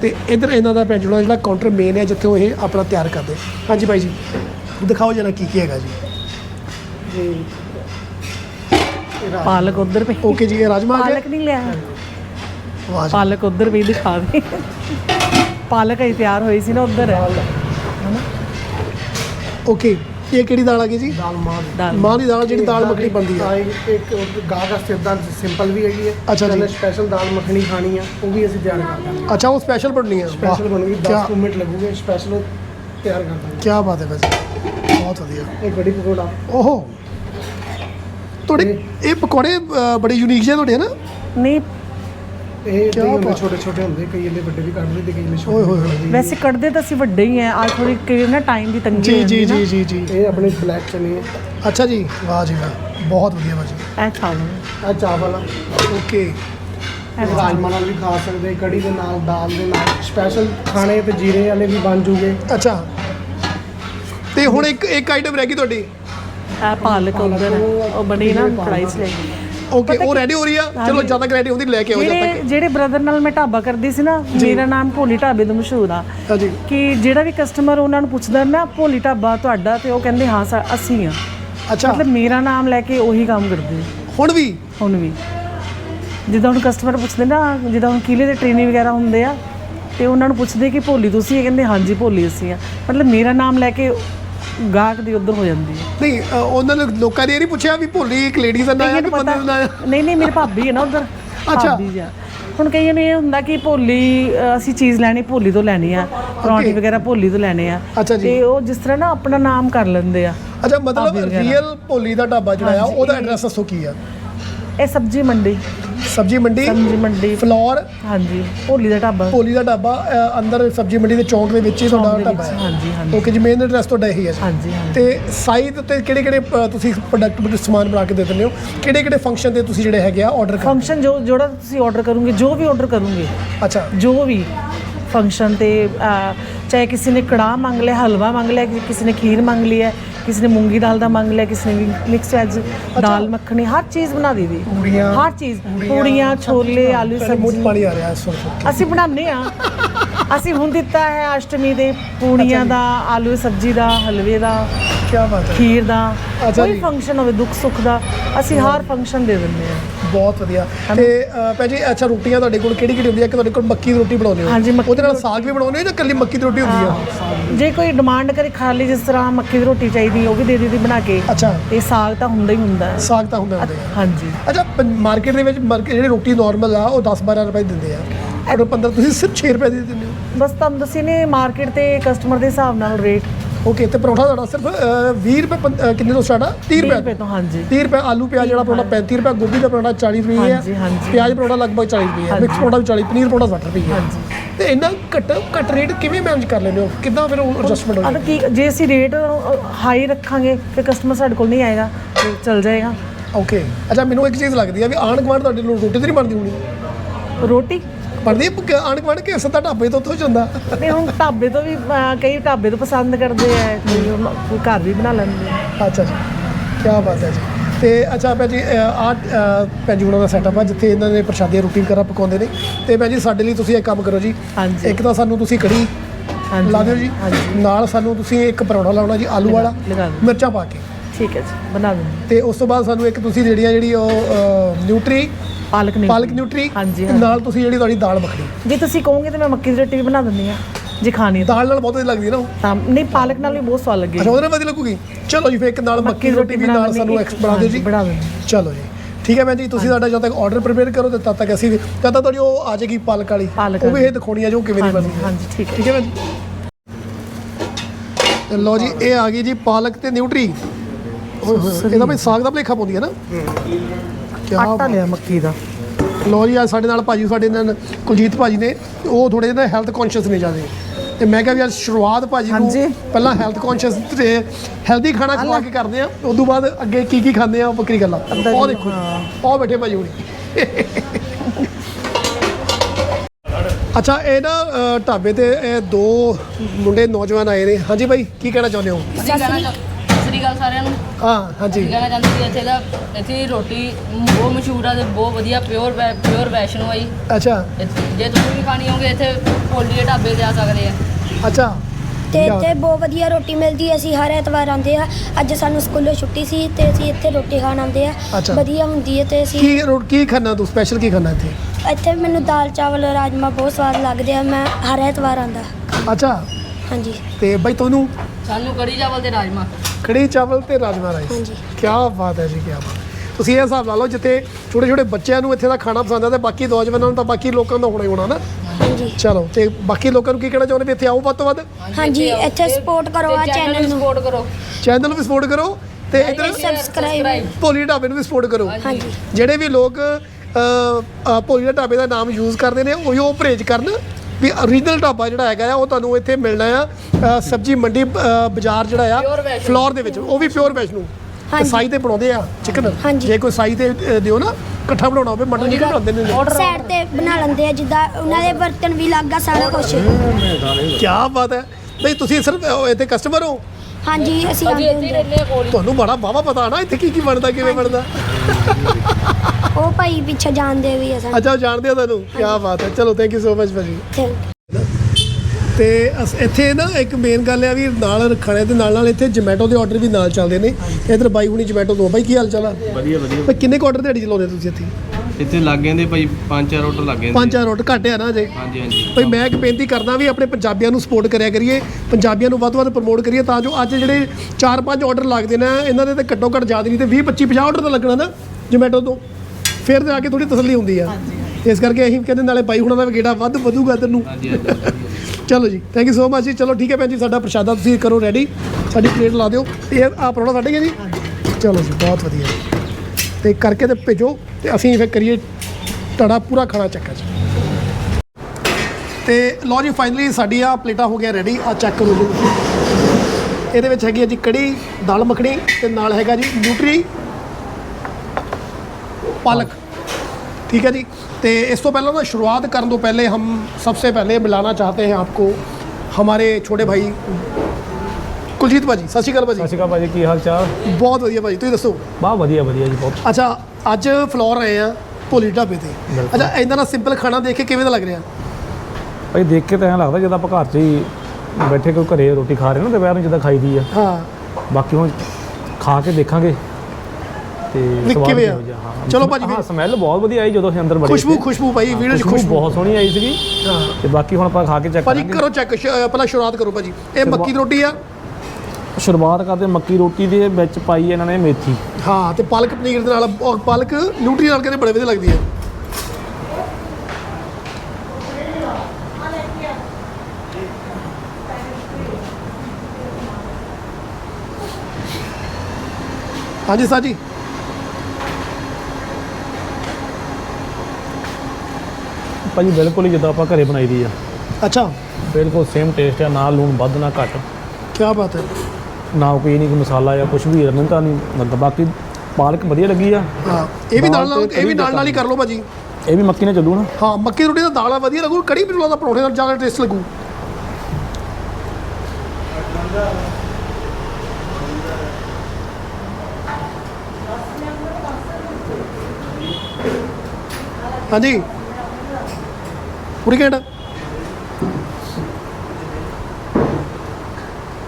ਤੇ ਇਧਰ ਇਹਨਾਂ ਦਾ ਭੈਣ ਜਿਹੜਾ ਜਿਹੜਾ ਕਾਊਂਟਰ ਮੇਨ ਹੈ ਜਿੱਥੇ ਉਹ ਇਹ ਆਪਣਾ ਤਿਆਰ ਕਰਦੇ ਹਾਂਜੀ ਭਾਈ ਜੀ ਦਿਖਾਓ ਜਰਾ ਕੀ ਕੀ ਹੈਗਾ ਜੀ। ਪਾਲਕ ਉਧਰ ਪਈ ਓਕੇ ਜੀ ਇਹ ਰਾਜਮਾ ਆ ਗਿਆ ਪਾਲਕ ਨਹੀਂ ਲਿਆ। ਵਾਹ ਜੀ। ਪਾਲਕ ਉਧਰ ਵੀ ਦਿਖਾ ਦੇ। ਪਾਲਕ ਹੀ ਤਿਆਰ ਹੋਈ ਸੀ ਨਾ ਉਧਰ। ਓਕੇ ਇਹ ਕਿਹੜੀ ਦਾਲ ਆ ਗਈ ਜੀ? ਦਾਲ ਮਾਂ ਦਾਲ। ਮਾਂ ਦੀ ਦਾਲ ਜਿਹੜੀ ਦਾਲ ਮੱਖਣੀ ਬਣਦੀ ਆ? ਇੱਕ ਇੱਕ ਗਾਹ ਦਾ ਸਿੱਧਾ ਸਿੰਪਲ ਵੀ ਹੈਗੀ ਹੈ ਅੱਛਾ ਜੀ। ਸਪੈਸ਼ਲ ਦਾਲ ਮੱਖਣੀ ਖਾਣੀ ਆ ਉਹ ਵੀ ਅਸੀਂ ਤਿਆਰ ਕਰ ਦਾਂਗੇ। ਅੱਛਾ ਉਹ ਸਪੈਸ਼ਲ ਬਣਨੀ ਆ? ਸਪੈਸ਼ਲ ਬਣੂਗੀ 10 ਕਿਆ- ਕੁ ਮਿੰਟ ਲੱਗੂਗੇ ਸਪੈਸ਼ਲ ਤਿਆਰ ਕਰ ਦਾਂਗੇ। ਕੀ ਬਾਤ ਹੈ ਭਾਜੀ ਬਹੁਤ ਵਧੀਆ। ਇਹ ਕੜੀ ਪਕੌੜਾ। ਓਹੋ। ਤੁਹਾਡੇ ਇਹ ਪਕੌੜੇ ਅ, ਬੜੇ ਯੂਨੀਕ ਜਿਹੇ ਤੁਹਾਡੇ ਨਾ? ਨਹੀਂ। ਇਹ ਹੁੰਦੇ ਬਾਤ। ਛੋਟੇ ਛੋਟੇ ਹੁੰਦੇ ਕਈ ਇਹਦੇ ਵੱਡੇ ਵੀ ਕੱਢਦੇ ਤੇ ਕਈ ਇਹਦੇ ਓਏ ਛੋਟੇ ਹੋਏ ਹੋਏ। ਵੈਸੇ ਕੱਢਦੇ ਤਾਂ ਅਸੀਂ ਵੱਡੇ ਹੀ ਆ ਅੱਜ ਥੋੜੀ ਕਈ ਨਾ ਟਾਈਮ ਦੀ ਤੰਗੀ ਜੀ ਹੋ ਜੀ ਜੀ। ਜੀ ਜੀ। ਇਹ ਆਪਣੇ ਬਲੈਕ ਚਨੇ। ਅੱਛਾ ਜੀ। ਵਾਹ ਜੀ ਵਾਹ। ਬਹੁਤ ਵਧੀਆ ਭਾਜੀ ਇਹ ਖਾ ਲਓ ਆ ਚਾਵਲ ਆ। ਓਕੇ। ਇਹ ਖਾ ਰਾਜਮਾ ਨਾਲ ਵੀ ਖਾ ਸਕਦੇ ਕੜੀ ਦੇ ਨਾਲ ਦਾਲ ਦੇ ਨਾਲ। ਸਪੈਸ਼ਲ ਖਾਣੇ ਤੇ ਜੀਰੇ ਵਾਲੇ ਵੀ ਬਣ ਜੂਗੇ। ਅੱਛਾ। ਤੇ ਹੁਣ ਇੱਕ ਇੱਕ ਆਈਟਮ ਰਹਿ ਗਈ ਤੁਹਾਡੀ। ਇਹ ਪਾਲਕ ਉਧਰ ਉਹ ਬਣੀ ਨਾ ਚ ਲੈ ਗਈ ਓਕੇ ਉਹ ਰੈਡੀ ਹੋ ਰਹੀ ਆ? ਚਲੋ ਜ਼ਿਆਦਾ ਰੈਡੀ ਹੁੰਦੀ ਲੈ ਕੇ ਆਓ ਜਦ ਜਿਹੜੇ ਤੱਕ। ਜਿਹੜੇ ਬ੍ਰਦਰ ਨਾਲ ਮੈਂ ਢਾਬਾ ਕਰਦੀ ਸੀ ਨਾ ਮੇਰਾ ਨਾਮ ਭੋਲੀ ਢਾਬੇ ਤੋਂ ਮਸ਼ਹੂਰ ਆ। ਹਾਂਜੀ। ਕਿ ਜਿਹੜਾ ਵੀ ਕਸਟਮਰ ਉਹਨਾਂ ਨੂੰ ਪੁੱਛਦਾ ਨਾ ਭੋਲੀ ਢਾਬਾ ਤੁਹਾਡਾ? ਤੇ ਉਹ ਕਹਿੰਦੇ ਹਾਂ ਸਰ ਅਸੀਂ ਆ। ਅੱਛਾ। ਮਤਲਬ ਮੇਰਾ ਨਾਮ ਲੈ ਕੇ ਉਹੀ ਕੰਮ ਕਰਦੇ ਹੁਣ ਵੀ? ਹੁਣ ਵੀ। ਜਿੱਦਾਂ ਹੁਣ ਕਸਟਮਰ ਪੁੱਛਦੇ ਨਾ ਜਿੱਦਾਂ ਹੁਣ ਕਿਲੇ ਦੇ ਟ੍ਰੇਨਿੰਗ ਵਗੈਰਾ ਹੁੰਦੇ ਆ ਤੇ ਉਹਨਾਂ ਨੂੰ ਪੁੱਛਦੇ ਕਿ ਭੋਲੀ ਤੁਸੀਂ ਇਹ ਕਹਿੰਦੇ ਹਾਂਜੀ ਭੋਲੀ ਅਸੀਂ ਆ। ਮਤਲਬ ਮੇਰਾ ਨਾਮ ਲੈ ਕੇ ਗਾਹਕ ਦੀ ਉਧਰ ਹੋ ਜਾਂਦੀ ਹੈ ਨਹੀਂ ਅ, ਉਹਨਾਂ ਨੇ ਲੋਕਾਂ ਨੇ ਇਹ ਨਹੀਂ ਪੁੱਛਿਆ ਵੀ ਭੋਲੀ ਇੱਕ ਲੇਡੀ ਦਾ ਕਈਆਂ ਕਿ ਨੂੰ ਬੰਦੇ ਪਤਾ ਦਾ ਨਹੀਂ ਨਹੀਂ ਮੇਰੇ ਭਾਬੀ ਹੈ ਨਾ ਉਧਰ ਅੱਛਾ। ਭਾਬੀ ਆ। ਹੁਣ ਕਈਆਂ ਨੂੰ ਇਹ ਹੁੰਦਾ ਕਿ ਭੋਲੀ ਅ, ਅਸੀਂ ਚੀਜ਼ ਲੈਣੀ ਭੋਲੀ ਤੋਂ ਲੈਣੀ ਆ ਪਰੌਂਠੀ. ਵਗੈਰਾ ਭੋਲੀ ਤੋਂ ਲੈਣੇ ਆ ਅੱਛਾ ਜੀ। ਤੇ ਉਹ ਜਿਸ ਤਰ੍ਹਾਂ ਨਾ ਆਪਣਾ ਨਾਮ ਕਰ ਲੈਂਦੇ ਆ ਅੱਛਾ ਮਤਲਬ। ਰੀਅਲ ਭੋਲੀ ਦਾ ਢਾਬਾ ਜਿਹੜਾ ਆ ਉਹਦਾ ਐਡਰੈਸ ਦੱਸੋ ਕੀ ਆ ਇਹ ਸਬਜ਼ੀ ਮੰਡੀ। ਸਬਜੀ ਮੰਡੀ? ਸਬਜ਼ੀ ਮੰਡੀ। ਫਲੋਰ? ਹਾਂਜੀ ਭੋਲੀ ਦਾ ਢਾਬਾ। ਭੋਲੀ ਦਾ ਢਾਬਾ ਅ, ਅੰਦਰ ਸਬਜੀ ਮੰਡੀ ਦੇ ਚੌਂਕ ਦੇ ਵਿੱਚ ਹੀ ਤੁਹਾਡਾ ਦੇ ਢਾਬਾ ਹੈ। ਹਾਂਜੀ, ਹਾਂਜੀ। ਓਕੇ ਜੀ ਮੇਨ ਐਡਰੈਸ ਤੁਹਾਡਾ ਇਹੀ ਹੈ ਜੀ। ਹਾਂਜੀ ਹਾਂਜੀ। ਤੇ ਸਾਈਜ਼ ਤੇ ਕਿਹੜੇ ਕਿਹੜੇ ਅ, ਤੁਸੀਂ ਪ੍ਰੋਡਕਟ ਸਮਾਨ ਬਣਾ ਕੇ ਦੇ ਦਿੰਦੇ ਹੋ? ਕਿਹੜੇ ਕਿਹੜੇ ਫੰਕਸ਼ਨ ਤੇ ਤੁਸੀਂ ਜਿਹੜੇ ਹੈਗੇ ਆ ਆਰਡਰ ਕਰ ਫੰਕਸ਼ਨ ਜੋ ਜਿਹੜਾ ਤੁਸੀਂ ਆਰਡਰ ਕਰੋਗੇ ਜੋ ਵੀ ਆਰਡਰ ਕਰੋਗੇ ਅੱਛਾ। ਜੋ ਵੀ ਫੰਕਸ਼ਨ ਤੇ ਚਾਹੇ ਕਿਸੇ ਨੇ ਕੜਾਹ ਮੰਗ ਲਿਆ ਹਲਵਾ ਮੰਗ ਲਿਆ ਕਿਸੇ ਨੇ ਖੀਰ ਮੰਗ ਲਈ ਹੈ ਕਿਸੇ ਨੇ ਮੂੰਗੀ ਦਾਲ ਦਾ ਮੰਗ ਲਿਆ ਕਿਸੇ ਨੇ ਮਿਕਸ ਵੈਜ ਦਾਲ ਮੱਖਣੀ ਹਰ ਚੀਜ਼ ਬਣਾ ਦੀ ਦੀ। ਪੂੜੀਆਂ, ਹਰ ਚੀਜ਼ ਪੂੜੀਆਂ ਛੋਲੇ ਆਲੂ ਮੂੰਹ ਸਬਜ਼ੀ। ਪਾਣੀ ਆ ਰਿਹਾ ਇਸ ਸੁਣ ਸੁਣ ਕੇ ਅਸੀਂ ਬਣਾਉਂਦੇ ਆ ਅਸੀਂ ਹੁਣ ਦਿੱਤਾ ਹੈ ਅਸ਼ਟਮੀ ਦੇ ਪੂੜੀਆਂ ਦਾ ਆਲੂ ਸਬਜ਼ੀ ਦਾ ਹਲਵੇ ਦਾ ਕੀ ਬਾਤ ਹੈ। ਖੀਰ ਦਾ। ਕੋਈ। ਫੰਕਸ਼ਨ ਹੋਵੇ ਦੁੱਖ ਸੁੱਖ ਦਾ ਅਸੀਂ ਹਰ ਫੰਕਸ਼ਨ ਦੇ ਦਿੰਦੇ ਆ ਬਹੁਤ ਵਧੀਆ। ਤੇ ਭੈਣ ਜੀ ਅੱਛਾ ਰੋਟੀਆਂ ਤੁਹਾਡੇ ਕੋਲ ਕਿਹੜੀ ਕਿਹੜੀ ਹੁੰਦੀ ਹੈ? ਕਿ ਤੁਹਾਡੇ ਕੋਲ ਮੱਕੀ ਦੀ ਰੋਟੀ ਬਣਾਉਂਦੇ ਹੋ। ਉਹਦੇ ਨਾਲ ਸਾਗ ਵੀ ਬਣਾਉਂਦੇ ਹੋ ਜਾਂ ਕੱਲੀ ਮੱਕੀ ਦੀ ਰੋਟੀ ਹੁੰਦੀ ਆ? ਜੇ ਕੋਈ ਡਿਮਾਂਡ ਕਰੇ ਖਾਲੀ ਜਿਸ ਤਰ੍ਹਾਂ ਮੱਕੀ ਦੀ ਰੋਟੀ ਚਾਹੀਦੀ ਉਹ ਵੀ ਦੇ ਦਿੱਤੀ ਬਣਾ ਕੇ। ਅੱਛਾ। ਤੇ ਸਾਗ ਤਾਂ ਹੁੰਦਾ ਹੀ ਹੁੰਦਾ ਹੈ। ਸਾਗ ਤਾਂ ਹੁੰਦੇ ਹੁੰਦੇ। ਹਾਂਜੀ। ਅੱਛਾ ਮਾਰਕੀਟ ਦੇ ਵਿੱਚ ਜਿਹੜੀ ਰੋਟੀ ਨਾਰਮਲ ਆ ਉਹ 10 12 ਰੁਪਏ ਦਿੰਦੇ ਆ। ਔਰ 15 ਤੁਸੀਂ ਸਿਰਫ 6 ਰੁਪਏ ਦੀ ਦਿੰਦੇ ਹੋ। ਬਸ ਤੁਹਾਨੂੰ ਦੱਸੀ ਨੇ ਮਾਰਕੀਟ ਤੇ ਕਸਟਮਰ ਦੇ ਹਿਸਾਬ ਨਾਲ ਰੇਟ ਓਕੇ ਤੇ ਪਰੌਂਠਾ ਤੁਹਾਡਾ ਸਿਰਫ ਅ, 20 ਰੁਪਏ ਪੰ- ਅ, ਕਿੰਨੇ ਤੋਂ ਸਟਾਰਟ ਆ? 30 30 ਰੁਪਏ? ਰੁਪਏ ਤੋਂ ਹਾਂਜੀ। 30 ਰੁਪਏ ਆਲੂ ਪਿਆਜ਼ ਜਿਹੜਾ ਪਰੌਂਠਾ 35 ਰੁਪਏ ਗੋਭੀ ਦਾ ਪਰੌਂਠਾ 40 ਰੁਪਏ ਹੈ ਹਾਂਜੀ, ਹਾਂਜੀ। ਪਿਆਜ਼ ਪਰੌਂਠਾ ਲਗਭਗ 40 ਰੁਪਏ ਹੈ। ਮਿਕਸ ਪਰੌਂਠਾ ਵੀ 40 ਪਨੀਰ ਪਰੌਂਠਾ 60 ਰੁਪਏ ਹੈ ਹਾਂਜੀ। ਤੇ ਇੰਨਾ ਘੱਟ ਘੱਟ ਰੇਟ ਕਿਵੇਂ ਮੈਨੇਜ ਕਰ ਲੈਂਦੇ ਹੋ? ਕਿੱਦਾਂ ਫਿਰ ਐਡਜਸਟਮੈਂਟ ਅਗਰ ਹੋਣੀ ਕੀ ਜੇ ਅਸੀਂ ਰੇਟ ਹਾਈ ਰੱਖਾਂਗੇ ਤੇ ਕਸਟਮਰ ਸਾਡੇ ਕੋਲ ਨਹੀਂ ਆਏਗਾ ਤੇ ਚੱਲ ਜਾਏਗਾ। ਓਕੇ ਅੱਛਾ ਮੈਨੂੰ ਇੱਕ ਚੀਜ਼ ਲੱਗਦੀ ਆ ਵੀ ਆਂਢ ਗੁਆਂਢ ਤੁਹਾਡੇ ਨੂੰ ਰੋਟੀ ਤੇ ਨਹੀਂ ਬਣਦੀ ਹੋਣੀ। ਰੋਟੀ? ਹੈ ਆਂਢ ਗੁਆਂਢ ਕੇ ਸਿੱਧਾ ਢਾਬੇ ਤੋਂ ਉੱਥੋਂ ਜਾਂਦਾ। ਨਹੀਂ ਹੁਣ ਢਾਬੇ ਤੋਂ ਵੀ ਅਹ, ਕਈ ਢਾਬੇ ਤੋਂ ਪਸੰਦ ਕਰਦੇ ਆ ਕੋਈ ਉਹ- ਕੋਈ ਘਰ ਵੀ ਬਣਾ ਲੈਂਦੇ ਆ। ਅੱਛਾ ਜੀ ਕੀ ਬਾਤ ਹੈ ਜੀ। ਤੇ ਅੱਛਾ ਭੈਣ ਜੀ ਆ ਭੈਣ ਜੀ ਉਹਨਾਂ ਦਾ ਸੈਟਅਪ ਆ ਜਿੱਥੇ ਇਹਨਾਂ ਨੇ ਪ੍ਰਸ਼ਾਦੀਆਂ ਰੋਟੀ ਵਗੈਰਾ ਪਕਾਉਂਦੇ ਨੇ। ਤੇ ਭੈਣ ਜੀ ਸਾਡੇ ਲਈ ਤੁਸੀਂ ਇੱਕ ਕੰਮ ਕਰੋ ਜੀ। ਹਾਂਜੀ। ਇੱਕ ਤਾਂ ਸਾਨੂੰ ਤੁਸੀਂ ਕੜੀ ਹਾਂਜੀ। ਲਾ ਦਿਓ ਜੀ। ਹਾਂਜੀ। ਨਾਲ ਸਾਨੂੰ ਤੁਸੀਂ ਇੱਕ ਪਰੌਂਠਾ ਲਾਉਣਾ ਜੀ ਆਲੂ ਵਾਲਾ ਲਗਾ ਦਿਓ। ਮਿਰਚਾਂ ਪਾ ਕੇ। ਠੀਕ ਹੈ ਜੀ ਬਣਾ ਦਿੰਦੇ ਤੇ ਉਸ ਤੋਂ ਬਾਅਦ ਸਾਨੂੰ ਇੱਕ ਤੁਸੀਂ ਜਿਹੜੀਆਂ ਜਿਹੜੀ ਉਹ ਨਿਊਟਰੀ ਪਾਲਕ ਨਹੀਂ ਪਾਲਕ ਨਿਊਟਰੀ ਹਾਂਜੀ, ਹਾਂਜੀ। ਨਾਲ ਤੁਸੀਂ ਜਿਹੜੀ ਤੁਹਾਡੀ ਦਾਲ ਮੱਖਣੀ। ਜੇ ਤੁਸੀਂ ਕਹੋਗੇ ਤਾਂ ਮੈਂ ਮੱਕੀ ਦੀ ਰੋਟੀ ਵੀ ਬਣਾ ਦਿੰਦੀ ਆ ਜੇ ਖਾਣੀ ਹੈ ਦਾਲ ਨਾਲ ਬਹੁਤ ਵਧੀਆ ਲੱਗਦੀ ਹੈ ਨਾ ਉਹ। ਤਾਂ ਨਹੀਂ ਪਾਲਕ ਨਾਲ ਵੀ ਬਹੁਤ ਸਵਾਦ ਲੱਗੀ ਅੱਛਾ ਉਹਦੇ ਨਾਲ ਵਧੀਆ ਲੱਗੂਗੀ? ਚਲੋ ਜੀ ਫਿਰ ਇੱਕ ਨਾਲ ਮੱਕੀ ਦੀ ਰੋਟੀ ਵੀ ਨਾਲ ਸਾਨੂੰ ਐਕਸ ਬਣਾ ਦਿਓ ਜੀ। ਬਣਾ ਦਿੰਦੇ ਚਲੋ ਜੀ। ਠੀਕ ਹੈ ਭੈਣ ਜੀ ਤੁਸੀਂ ਸਾਡਾ ਜਦ ਤੱਕ ਆਰਡਰ ਪ੍ਰਿਪੇਅਰ ਕਰੋ ਤੇ ਤਦ ਤੱਕ ਅਸੀਂ ਵੀ- ਜਦ ਤੱਕ ਤੁਹਾਡੀ ਉਹ ਆ ਜਾਏਗੀ ਪਾਲਕ ਵਾਲੀ। ਪਾਲਕ ਉਹ ਵੀ ਇਹ। ਦਿਖਾਉਣੀ ਆ ਜੋ ਕਿਵੇਂ ਦੀ ਹਾਂਜੀ ਬਣਦੀ ਹੈ। ਹਾਂਜੀ ਠੀਕ ਹੈ। ਠੀਕ ਹੈ ਜੀ। ਤੇ ਲਓ ਜੀ ਇਹ ਆ ਗਈ ਜੀ ਪਾਲਕ ਤੇ ਨਿਊਟਰੀ। ਓਏ ਹੋਏ ਇਹਦਾ ਭਾਈ ਸਾਗ ਦਾ ਭਲੇਖਾ ਪਾਉਂਦੀ ਹੈ ਨਾ? ਆਟਾ ਲਿਆ ਮੱਕੀ ਦਾ। ਲੋ ਜੀ ਅੱਜ ਸਾਡੇ ਨਾਲ ਭਾਜੀ ਸਾਡੇ ਨਾਲ ਕੁਲਜੀਤ ਭਾਜੀ ਨੇ। ਉਹ ਥੋੜੇ ਜਿਹੇ ਹੈਲਥ ਕੌਨਸ਼ੀਅਸ ਨੇ ਜ਼ਿਆਦਾ। ਤੇ ਮੈਂ ਕਿਹਾ ਵੀ ਅੱਜ ਸ਼ੁਰੂਆਤ ਭਾਜੀ ਨੂੰ ਹਾਂਜੀ। ਪਹਿਲਾਂ ਹੈਲਥ ਕੌਨਸ਼ੀਅਸ ਤੇ ਹੈਲਦੀ ਖਾਣਾ ਖਵਾ ਕੇ ਕਰਦੇ ਆ ਉਸ ਤੋਂ ਬਾਅਦ ਅੱਗੇ ਕੀ ਕੀ ਖਾਂਦੇ ਆ ਉਹ ਬੱਕਰੀ ਗੱਲਾਂ। ਅੱਧਾ ਉਹ ਦੇਖੋ। ਉਹ ਬੈਠੇ ਭਾਜੀ ਹੁਣੀ। ਅੱਛਾ ਇਹ ਨਾ ਅ, ਢਾਬੇ ਤੇ ਇਹ ਦੋ ਮੁੰਡੇ ਨੌਜਵਾਨ ਆਏ ਨੇ। ਹਾਂਜੀ ਭਾਈ ਕੀ ਕਹਿਣਾ ਚਾਹੁੰਦੇ ਹੋ? ਸਤਿ ਸ੍ਰੀ ਅਕਾਲ ਸਾਰਿਆਂ ਨੂੰ। ਹਾਂ ਹਾਂਜੀ। ਅਸੀਂ ਕਹਿਣਾ ਚਾਹੁੰਦੇ ਸੀ ਇੱਥੇ ਦਾ ਇੱਥੇ ਦੀ ਰੋਟੀ ਬਹੁਤ ਮਸ਼ਹੂਰ ਆ ਤੇ ਬਹੁਤ ਵਧੀਆ ਪਿਓਰ ਪਿਓਰ ਵੈਸ਼ਨੋ ਆ ਜੀ। ਅੱਛਾ। ਇੱਥੇ- ਜੇ ਤੁਸੀਂ ਵੀ ਖਾਣੀ ਹੋਵੇ ਇੱਥੇ ਪੋਲਟਰੀ ਦੇ ਢਾਬੇ ਜਾ ਸਕਦੇ ਆ। ਅੱਛਾ। ਤੇ ਕਿਆ- ਇੱਥੇ ਬਹੁਤ ਵਧੀਆ ਰੋਟੀ ਮਿਲਦੀ ਹੈ ਅਸੀਂ ਹਰ ਐਤਵਾਰ ਆਉਂਦੇ ਆ ਅੱਜ ਸਾਨੂੰ ਸਕੂਲੋਂ ਛੁੱਟੀ ਸੀ ਤੇ ਅਸੀਂ ਇੱਥੇ ਰੋਟੀ ਖਾਣ ਆਉਂਦੇ ਆ ਅੱਛਾ। ਵਧੀਆ ਹੁੰਦੀ ਹੈ ਤੇ ਅਸੀਂ ਕੀ ਰੋ- ਕੀ ਖਾਣਾ ਤੂੰ? ਸਪੈਸ਼ਲ ਕੀ ਖਾਣਾ ਇੱਥੇ? ਇੱਥੇ ਮੈਨੂੰ ਦਾਲ ਚਾਵਲ ਰਾਜਮਾ ਬਹੁਤ ਸਵਾਦ ਲੱਗਦੇ ਆ ਮੈਂ ਹਰ ਐਤਵਾਰ ਆਂਦਾ ਅੱਛਾ। ਹਾਂਜੀ। ਤੇ ਬਾਈ ਤੁਹਾਨੂੰ ਸਾਨੂੰ ਕੜੀ ਚਾਵਲ ਤੇ ਰਾਜਮਾ। ਕੜੀ ਚਾਵਲ ਤੇ ਰਾਜਮਾ ਰਾਈਸ। ਹਾਂਜੀ। ਕੀ ਬਾਤ ਹੈ ਜੀ ਕੀ ਬਾਤ। ਤੁਸੀਂ ਇਹ ਹਿਸਾਬ ਲਾ ਲਓ ਜਿੱਥੇ ਛੋਟੇ ਛੋਟੇ ਬੱਚਿਆਂ ਨੂੰ ਇੱਥੇ ਦਾ ਖਾਣਾ ਪਸੰਦ ਹੈ ਤੇ ਬਾਕੀ ਨੌਜਵਾਨਾਂ ਨੂੰ ਤਾਂ ਬਾਕੀ ਲੋਕਾਂ ਦਾ ਹੋਣਾ ਹੀ ਹੋਣਾ ਨਾ। ਹਾਂਜੀ। ਚਲੋ ਤੇ ਬਾਕੀ ਲੋਕਾਂ ਨੂੰ ਕੀ ਕਹਿਣਾ ਚਾਹੁੰਦੇ ਵੀ ਇੱਥੇ ਆਓ ਵੱਧ ਤੋਂ ਵੱਧ? ਹਾਂਜੀ ਇੱਥੇ ਸਪੋਰਟ ਕਰੋ ਆ ਚੈਨਲ ਨੂੰ ਸਪੋਰਟ ਕਰੋ। ਚੈਨਲ ਨੂੰ ਵੀ ਸਪੋਰਟ ਕਰੋ ਤੇ ਇਧਰ ਸਬਸਕ੍ਰਾਈਬ ਭੋਲੀ ਢਾਬੇ ਨੂੰ ਵੀ ਸਪੋਰਟ ਕਰੋ। ਹਾਂਜੀ। ਜਿਹੜੇ ਵੀ ਲੋਕ ਭੋਲੀ ਦੇ ਢਾਬੇ ਦਾ ਨਾਮ ਯੂਜ਼ ਕਰਦੇ ਨੇ ਉਹ ਉਹ ਪਰਹੇਜ਼ ਕਰਨ। ਵੀ ਓਰੀਜਨਲ ਢਾਬਾ ਜਿਹੜਾ ਹੈਗਾ ਆ ਉਹ ਤੁਹਾਨੂੰ ਇੱਥੇ ਮਿਲਣਾ ਆ। ਸਬਜ਼ੀ ਮੰਡੀ ਬਾਜ਼ਾਰ ਜਿਹੜਾ ਆ। ਫਲੋਰ ਦੇ ਵਿੱਚ। ਉਹ ਵੀ ਪਿਓਰ ਵੈਸ਼ਨੂੰ। ਸਾਈ ਤੇ ਬਣਾਉਂਦੇ ਆ ਚਿਕਨ। ਜੇ ਕੋਈ ਸਾਈ ਤੇ ਦਿਓ ਨਾ ਇਕੱਠਾ ਬਣਾਉਣਾ ਹੋਵੇ ਮਟਨ ਜਿਹੜਾ ਬਣਾਉਂਦੇ ਨੇ ਸਾਈਡ ਤੇ ਬਣਾ ਲੈਂਦੇ ਆ ਜਿੱਦਾਂ ਉਹਨਾਂ ਦੇ ਬਰਤਨ ਵੀ ਲੱਗਾ ਸਾਰਾ ਕੁਝ ਕੀ ਬਾਤ ਹੈ। ਨਹੀਂ ਤੁਸੀਂ ਸਿਰਫ ਇੱਥੇ ਕਸਟਮਰ ਹੋ? ਹਾਂਜੀ ਅਸੀਂ ਆਉਂਦੇ ਹੀ। ਤੁਹਾਨੂੰ ਬੜਾ ਵਾਵਾ ਪਤਾ ਨਾ ਇੱਥੇ ਕੀ ਕੀ ਬਣਦਾ ਕਿਵੇਂ ਬਣਦਾ। ਉਹ ਭਾਈ ਪਿੱਛੇ ਜਾਣਦੇ ਵੀ ਆ ਸਾਨੂੰ। ਅੱਛਾ ਉਹ ਜਾਣਦੇ ਆ ਤੁਹਾਨੂੰ? ਕੀ ਬਾਤ ਹੈ। ਚਲੋ ਥੈਂਕ ਯੂ ਸੋ ਮਚ ਭਾਜੀ। ਤੇ ਅਸ- ਇੱਥੇ ਨਾ ਇੱਕ ਮੇਨ ਗੱਲ ਆ ਵੀ ਨਾਲ ਖਾਣੇ ਦੇ ਨਾਲ ਨਾਲ ਇੱਥੇ ਜੋਮੈਟੋ ਦੇ ਆਰਡਰ ਵੀ ਨਾਲ ਚੱਲਦੇ ਨੇ। ਇਧਰ ਬਾਈ ਹੁਣੀ ਜੋਮੈਟੋ ਤੋਂ ਬਾਈ ਕੀ ਹਾਲ ਚਾਲ ਆ? ਵਧੀਆ ਵਧੀਆ। ਭਾਈ ਕਿੰਨੇ ਕੁ ਆਰਡਰ ਦਿਹਾੜੀ ਚਲਾਉਂਦੇ ਤੁਸੀਂ ਇੱਥੇ? ਇੱਥੇ ਲੱਗ ਜਾਂਦੇ ਭਾਈ ਪੰਜ ਚਾਰ ਆਰਡਰ ਲੱਗ ਜਾਂਦੇ ਪੰਜ ਚਾਰ ਆਰਡਰ ਘੱਟ ਆ ਨਾ ਅਜੇ ਹਾਂਜੀ ਹਾਂਜੀ। ਭਾਈ ਮੈਂ ਇੱਕ ਬੇਨਤੀ ਕਰਦਾ ਵੀ ਆਪਣੇ ਪੰਜਾਬੀਆਂ ਨੂੰ ਸਪੋਰਟ ਕਰਿਆ ਕਰੀਏ। ਪੰਜਾਬੀਆਂ ਨੂੰ ਵੱਧ ਤੋਂ ਵੱਧ ਪ੍ਰਮੋਟ ਕਰੀਏ ਤਾਂ ਜੋ ਅੱਜ ਜਿਹੜੇ 4-5 ਆਰਡਰ ਲੱਗਦੇ ਨੇ ਇਹਨਾਂ ਦੇ ਤੇ ਘੱਟੋ ਘੱਟ ਜ਼ਿਆਦਾ ਨਹੀਂ ਤੇ 20-25 50 ਆਰਡਰ ਤਾਂ ਲੱਗਣਾ ਨਾ ਜੋਮੈਟੋ ਤੋਂ। ਫਿਰ ਜਾ ਕੇ ਥੋੜੀ ਤਸੱਲੀ ਹੁੰਦੀ ਆ। ਇਸ ਕਰਕੇ ਅਸੀਂ ਕਹਿੰਦੇ ਨਾਲੇ ਬਾਈ ਹੁਣਾਂ ਦਾ ਵੀ ਗੇੜਾ ਵੱਧ ਵਧੂਗਾ ਇੱਧਰ ਨੂੰ ਹਾਂਜੀ ਹਾਂਜੀ ਚਲੋ ਜੀ ਥੈਂਕ ਯੂ ਸੋ ਮਚ ਜੀ। ਚਲੋ ਠੀਕ ਹੈ ਭੈਣ ਜੀ ਸਾਡਾ ਪ੍ਰਸ਼ਾਦਾ ਤੁਸੀਂ ਕਰੋ ਰੈਡੀ ਸਾਡੀ ਪਲੇਟ ਲਾ ਦਿਓ। ਇਹ ਆ ਪਰੌਣਾ ਸਾਡੇ ਹੀ ਹੈ ਜੀ ਚਲੋ ਜੀ ਬਹੁਤ ਵਧੀਆ। ਤੇ ਕਰਕੇ ਤੇ ਭੇਜੋ ਤੇ ਅਸੀਂ ਫਿਰ ਕਰੀਏ ਤੁਹਾਡਾ ਪੂਰਾ ਖਾਣਾ ਚੱਕਾ ਜੀ ਤੇ ਲਓ ਜੀ ਫਾਈਨਲੀ ਸਾਡੀ ਆ ਪਲੇਟਾਂ ਹੋ ਗਿਆ ਰੈਡੀ ਆ ਚੈੱਕ ਕਰੋ ਜੀ। ਇਹਦੇ ਵਿੱਚ ਹੈਗੀ ਹੈ ਜੀ ਕੜੀ ਦਾਲ ਮੱਖਣੀ ਤੇ ਨਾਲ ਹੈਗਾ ਜੀ ਨਿਊਟਰੀ पालक ठीक है जी तो इस तो पहले ना शुरुआत करने तो पहले हम सबसे पहले मिलाना चाहते हैं आपको हमारे छोटे भाई ਕੁਲਜੀਤ ਭਾਜੀ ਸਤਿ ਸ਼੍ਰੀ ਅਕਾਲ ਭਾਜੀ ਸਤਿ ਸ਼੍ਰੀ ਅਕਾਲ ਭਾਜੀ ਕੀ ਹਾਲ ਚਾਲ ਬਹੁਤ ਵਧੀਆ ਭਾਜੀ ਤੁਸੀਂ ਦੱਸੋ ਬਹੁਤ ਵਧੀਆ ਵਧੀਆ ਜੀ ਬਹੁਤ ਅੱਛਾ ਅੱਜ ਫਲੋਰ ਆਏ ਆ ਭੋਲੀ ਢਾਬੇ ਤੇ ਬਿਲਕੁਲ। ਅੱਛਾ ਇੰਨਾ ਦਾ ਸਿੰਪਲ ਖਾਣਾ ਦੇਖ ਕੇ ਕਿਵੇਂ ਦਾ ਲੱਗ ਰਿਹਾ ਭਾਈ ਦੇਖ ਕੇ ਤਾਂ ਐਂ ਲੱਗਦਾ ਜਿੱਦਾਂ ਆਪਾਂ ਘਰ 'ਚ ਹੀ ਬੈਠੇ ਕੋਈ ਘਰੇ ਰੋਟੀ ਖਾ ਰਹੇ ਨਾ ਦੁਪਹਿਰ ਨੂੰ ਜਿੱਦਾਂ ਖਾਈਦੀ ਆ ਹਾਂ ਬਾਕੀ ਹੁਣ ਖਾ ਕੇ ਦੇਖਾਂਗੇ ਤੇ ਸਵਾਦ ਕਿਵੇਂ ਆ? ਹਾਂ। ਚਲੋ ਭਾਜੀ ਹਾਂ ਫਿਰ। ਸਮੈਲ ਬਹੁਤ ਵਧੀਆ ਆਈ ਜਦੋਂ ਅਸੀਂ ਅੰਦਰ ਬੜੇ ਖੁਸ਼ਬੂ ਸੀ। ਖੁਸ਼ਬੂ ਭਾਈ ਵੀਡੀਓ ਚ ਖੁਸ਼ਬੂ ਖੁਸ਼ਬੂ ਬਹੁਤ ਸੋਹਣੀ ਆਈ ਸੀਗੀ ਹਾਂ ਤੇ ਬਾਕੀ ਹੁਣ ਆਪਾਂ ਖਾ ਕੇ ਚੈੱਕ ਭਾਜੀ ਕਰੋ ਚੈੱਕ ਪਹਿਲਾਂ ਸ਼ੁਰੂਆਤ ਕਰੋ ਭਾਜੀ ਇਹ ਮੱਕੀ ਦੀ ਰੋਟੀ ਆ ਸ਼ੁਰੂਆਤ ਕਰਦੇ ਮੱਕੀ ਰੋਟੀ ਦੇ ਵਿੱਚ ਪਾਈ ਇਹਨਾਂ ਨੇ ਮੇਥੀ ਹਾਂ ਤੇ ਪਾਲਕ ਪਨੀਰ ਦੇ ਨਾਲ ਉਹ ਪਾਲਕ ਨਿਊਟਰੀ ਨਾਲ ਕਹਿੰਦੇ ਬੜੇ ਵਧੀਆ ਲੱਗਦੀ ਹੈ ਹਾਂਜੀ ਸਾਜੀ ਭਾਜੀ ਬਿਲਕੁਲ ਹੀ ਜਿੱਦਾਂ ਆਪਾਂ ਘਰੇ ਬਣਾਈ ਦੀ ਆ। ਅੱਛਾ। ਬਿਲਕੁਲ ਸੇਮ ਟੇਸਟ ਆ ਨਾ ਲੂਣ ਵੱਧ ਨਾ ਘੱਟ। ਕੀ ਬਾਤ ਹੈ। ਨਾ ਕੋਈ ਨਹੀਂ ਕੋਈ ਮਸਾਲਾ ਜਾਂ ਕੁਝ ਵੀ ਰਮਨ ਤਾਂ ਨਹੀਂ ਲੱਗਾ ਬਾਕੀ ਪਾਲਕ ਵਧੀਆ ਲੱਗੀ ਆ। ਹਾਂ ਇਹ ਵੀ ਨਾਲ ਨਾਲ ਇਹ ਵੀ ਨਾਲ ਨਾਲ ਹੀ ਕਰ ਲਓ ਭਾਜੀ। ਇਹ ਵੀ ਮੱਕੀ ਨਾਲ ਚੱਲੂ ਨਾ। ਹਾਂ ਮੱਕੀ ਦੀ ਰੋਟੀ ਦਾ ਦਾਲ ਆ ਵਧੀਆ ਲੱਗੂ। ਕੜੀ ਮੈਨੂੰ ਲੱਗਦਾ ਪਰੌਂਠੇ ਨਾਲ ਜ਼ਿਆਦਾ ਟੇਸਟ ਲੱਗੂ। ਹਾਂਜੀ। ਪੂਰੀ ਘੰਟਾ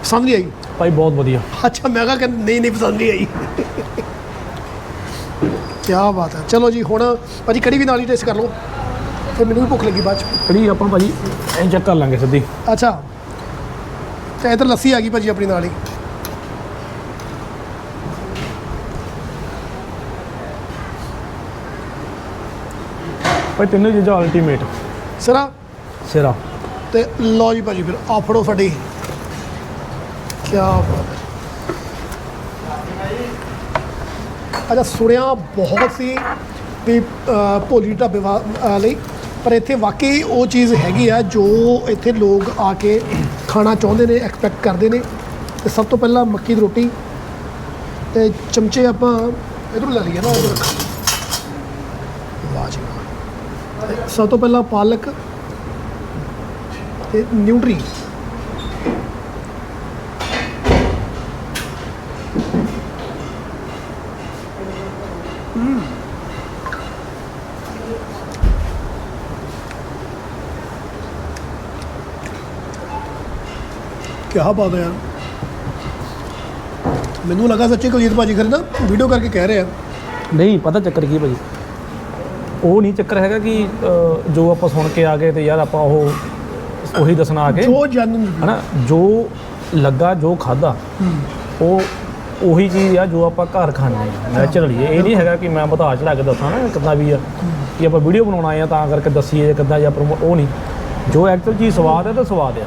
ਪਸੰਦ ਨਹੀਂ ਆਈ? ਭਾਈ ਬਹੁਤ ਵਧੀਆ। ਅੱਛਾ ਮੈਂ ਕਿਹਾ ਨਹੀਂ ਨਹੀਂ ਪਸੰਦ ਨਹੀਂ ਆਈ। ਕੀ ਬਾਤ ਹੈ ਚਲੋ ਜੀ ਹੁਣ ਭਾਜੀ ਕੜੀ ਵੀ ਨਾਲ ਹੀ ਟੇਸਟ ਕਰ ਲਓ। ਫਿਰ ਮੈਨੂੰ ਵੀ ਭੁੱਖ ਲੱਗੀ ਬਾਅਦ ਚ। ਕੜੀ ਆਪਾਂ ਭਾਜੀ ਐਂ ਚੈੱਕ ਕਰ ਲਾਂਗੇ ਸਿੱਧੀ। ਅੱਛਾ। ਤੇ ਇਧਰ ਲੱਸੀ ਆ ਗਈ ਭਾਜੀ ਆਪਣੀ ਨਾਲ ਹੀ। ਭਾਈ ਤਿੰਨੋਂ ਚੀਜ਼ਾਂ ਅਲਟੀਮੇਟ ਸਰਾ? ਸਿਰਾ। ਤੇ ਲਓ ਜੀ ਭਾਜੀ ਫਿਰ ਆ ਫੜੋ ਫੜੀ ਕੀ ਬਾਤ ਹੈ। ਅੱਛਾ ਸੁਣਿਆ ਬਹੁਤ ਸੀ ਵੀ ਭੋਲੀ ਢਾਬੇ ਲਈ ਪਰ ਇੱਥੇ ਵਾਕਈ ਉਹ ਚੀਜ਼ ਹੈਗੀ ਆ ਜੋ ਇੱਥੇ ਲੋਕ ਆ ਕੇ ਖਾਣਾ ਚਾਹੁੰਦੇ ਨੇ ਐਕਸਪੈਕਟ ਕਰਦੇ ਨੇ। ਤੇ ਸਭ ਤੋਂ ਪਹਿਲਾਂ ਮੱਕੀ ਦੀ ਰੋਟੀ ਤੇ ਚਮਚੇ ਆਪਾਂ ਇਧਰੋਂ ਲੈ ਲਈਏ ਨਾ ਇਧਰ ਵਾਹ ਜੀ ਵਾਹ ਤੇ ਸਭ ਤੋਂ ਪਹਿਲਾਂ ਪਾਲਕ ਤੇ ਨਿਊਟਰੀ। ਕੀ ਬਾਤ ਹੈ ਯਾਰ। ਮੈਨੂੰ ਲੱਗਾ ਸੱਚੀ ਕੁਲਜੀਤ ਭਾਜੀ ਖਰੇ ਨਾ ਵੀਡੀਓ ਕਰਕੇ ਕਹਿ ਰਹੇ ਆ। ਨਹੀਂ, ਪਤਾ ਚੱਕਰ ਕੀ ਹੈ ਭਾਜੀ? ਉਹ ਨਹੀਂ ਚੱਕਰ ਹੈਗਾ ਕਿ ਅ, ਜੋ ਆਪਾਂ ਸੁਣ ਕੇ ਆ ਗਏ ਤੇ ਯਾਰ ਆਪਾਂ ਉਹ ਉਹੀ ਦੱਸਣਾ ਆ ਕੇ। ਜੋ ਜਨ ਹਨਾ? ਜੋ ਲੱਗਾ ਜੋ ਖਾਦਾ ਉਹ ਉਹੀ ਚੀਜ਼ ਆ ਜੋ ਆਪਾਂ ਘਰ ਖਾਂਦੇ ਆ। ਨੈਚੁਰਲੀ ਇਹ ਨਹੀਂ ਹੈਗਾ ਕਿ ਮੈਂ ਬਤਾ ਚੜਾ ਕੇ ਦੱਸਾਂ ਨਾ ਕਿੱਦਾਂ ਵੀ ਆ ਕਿ ਆਪਾਂ ਵੀਡੀਓ ਬਣਾਉਣਾ ਆ ਤਾਂ ਕਰਕੇ ਦੱਸੀਏ ਜਾਂ ਕਿੱਦਾਂ ਜਾਂ ਪ੍ਰਮੋ ਉਹ ਨਹੀਂ। ਜੋ ਐਕਚੁਅਲ ਚੀਜ਼ ਸਵਾਦ ਹੈ ਤਾਂ ਸਵਾਦ ਆ।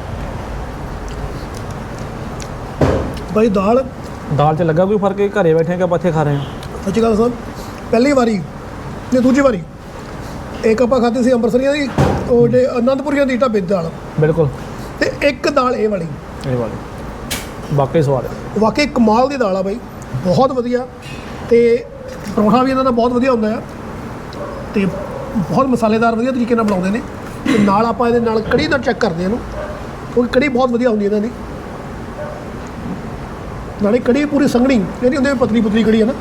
ਬਾਈ ਦਾਲ? ਦਾਲ 'ਚ ਲੱਗਾ ਕੋਈ ਫ਼ਰਕ? ਹੈ ਘਰੇ ਬੈਠੇ ਕਿ ਆਪਾਂ ਇੱਥੇ ਖਾ ਰਹੇ ਹਾਂ ਸੱਚੀ ਗੱਲ ਸਰ ਪਹਿਲੀ ਵਾਰੀ ਨੇ ਦੂਜੀ ਵਾਰੀ? ਇੱਕ ਆਪਾਂ ਖਾਧੀ ਸੀ ਅੰਮ੍ਰਿਤਸਰੀਆਂ ਦੀ ਉਹ ਜੇ ਅਨੰਦਪੁਰੀਆਂ ਦੀ ਢਾਬੇ ਦੀ ਦਾਲ। ਬਿਲਕੁਲ। ਤੇ ਇੱਕ ਦਾਲ ਇਹ ਵਾਲੀ। ਇਹ ਵਾਲੇ। ਵਾਕਈ ਸਵਾਦ ਹੈ। ਵਾਕਈ ਕਮਾਲ ਦੀ ਦਾਲ ਆ ਬਾਈ ਬਹੁਤ ਵਧੀਆ। ਤੇ ਪਰੌਂਠਾ ਵੀ ਇਹਨਾਂ ਦਾ ਬਹੁਤ ਵਧੀਆ ਹੁੰਦਾ ਆ। ਤੇ ਬਹੁਤ ਮਸਾਲੇਦਾਰ ਵਧੀਆ ਤਰੀਕੇ ਨਾਲ ਬਣਾਉਂਦੇ ਨੇ। ਤੇ ਨਾਲ ਆਪਾਂ ਇਹਦੇ ਨਾਲ ਕੜੀ ਦਾ ਚੈੱਕ ਕਰਦੇ ਹਾਂ ਇਹਨੂੰ। ਕਿਉਂਕਿ ਕੜੀ ਬਹੁਤ ਵਧੀਆ ਹੁੰਦੀ ਹੈ ਇਹਨਾਂ ਦੀ। ਨਾਲੇ ਕੜੀ ਪੂਰੀ ਸੰਘਣੀ ਇਹ ਨਹੀਂ ਹੁੰਦੀ ਪਤਲੀ ਪਤਲੀ ਕੜੀ ਹੈ ਨਾ।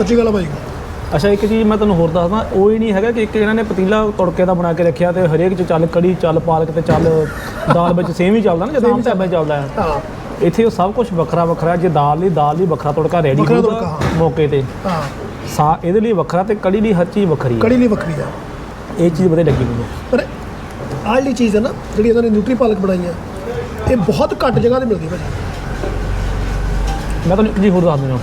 ਸੱਚੀ ਗੱਲ ਆ ਬਾਈ। ਅੱਛਾ ਇੱਕ ਚੀਜ਼ ਮੈਂ ਤੁਹਾਨੂੰ ਹੋਰ ਦੱਸਦਾ ਉਹ ਹੀ ਨਹੀਂ ਹੈਗਾ ਕਿ ਇੱਕ ਇਹਨਾਂ ਨੇ ਪਤੀਲਾ ਤੜਕੇ ਦਾ ਬਣਾ ਕੇ ਰੱਖਿਆ ਤੇ ਹਰੇਕ ਚ ਚੱਲ ਕੜੀ ਚੱਲ ਪਾਲਕ ਤੇ ਚੱਲ ਦਾਲ ਵਿੱਚ ਸੇਮ ਹੀ ਚੱਲਦਾ ਨਾ ਜਦੋਂ ਆਮ ਢਾਬੇ ਚੱਲਦਾ ਹੈ। ਹਾਂ। ਇੱਥੇ ਉਹ ਸਭ ਕੁਝ ਵੱਖਰਾ ਵੱਖਰਾ ਜੇ ਦਾਲ ਲਈ ਦਾਲ ਲਈ ਵੱਖਰਾ ਤੜਕਾ ਰੈਡੀ ਵੱਖਰਾ ਹੋਊਗਾ ਤੜਕਾ, ਹਾਂ। ਮੌਕੇ ਤੇ। ਹਾਂ। ਸਾ ਇਹਦੇ ਲਈ ਵੱਖਰਾ ਤੇ ਕੜੀ ਲਈ ਹਰ ਚੀਜ਼ ਵੱਖਰੀ ਹੈ। ਕੜੀ ਨਹੀਂ ਵੱਖਰੀ ਆ। ਇਹ ਚੀਜ਼ ਵਧੀਆ ਲੱਗੀ ਮੈਨੂੰ। ਪਰ ਜਿਹੜੀ ਚੀਜ਼ ਹੈ ਨਾ ਜਿਹੜੀ ਇਹਨਾਂ ਨੇ ਨਿਊਟਰੀ ਪਾਲਕ ਬਣਾਈ ਹੈ ਇਹ ਬਹੁਤ ਘੱਟ ਜਗ੍ਹਾ ਤੇ ਮਿਲਦੀ ਭਾਜੀ। ਮੈਂ ਤੁਹਾਨੂੰ ਇੱਕ ਚੀਜ਼ ਹੋਰ ਦੱਸ ਦਿੰਦਾ।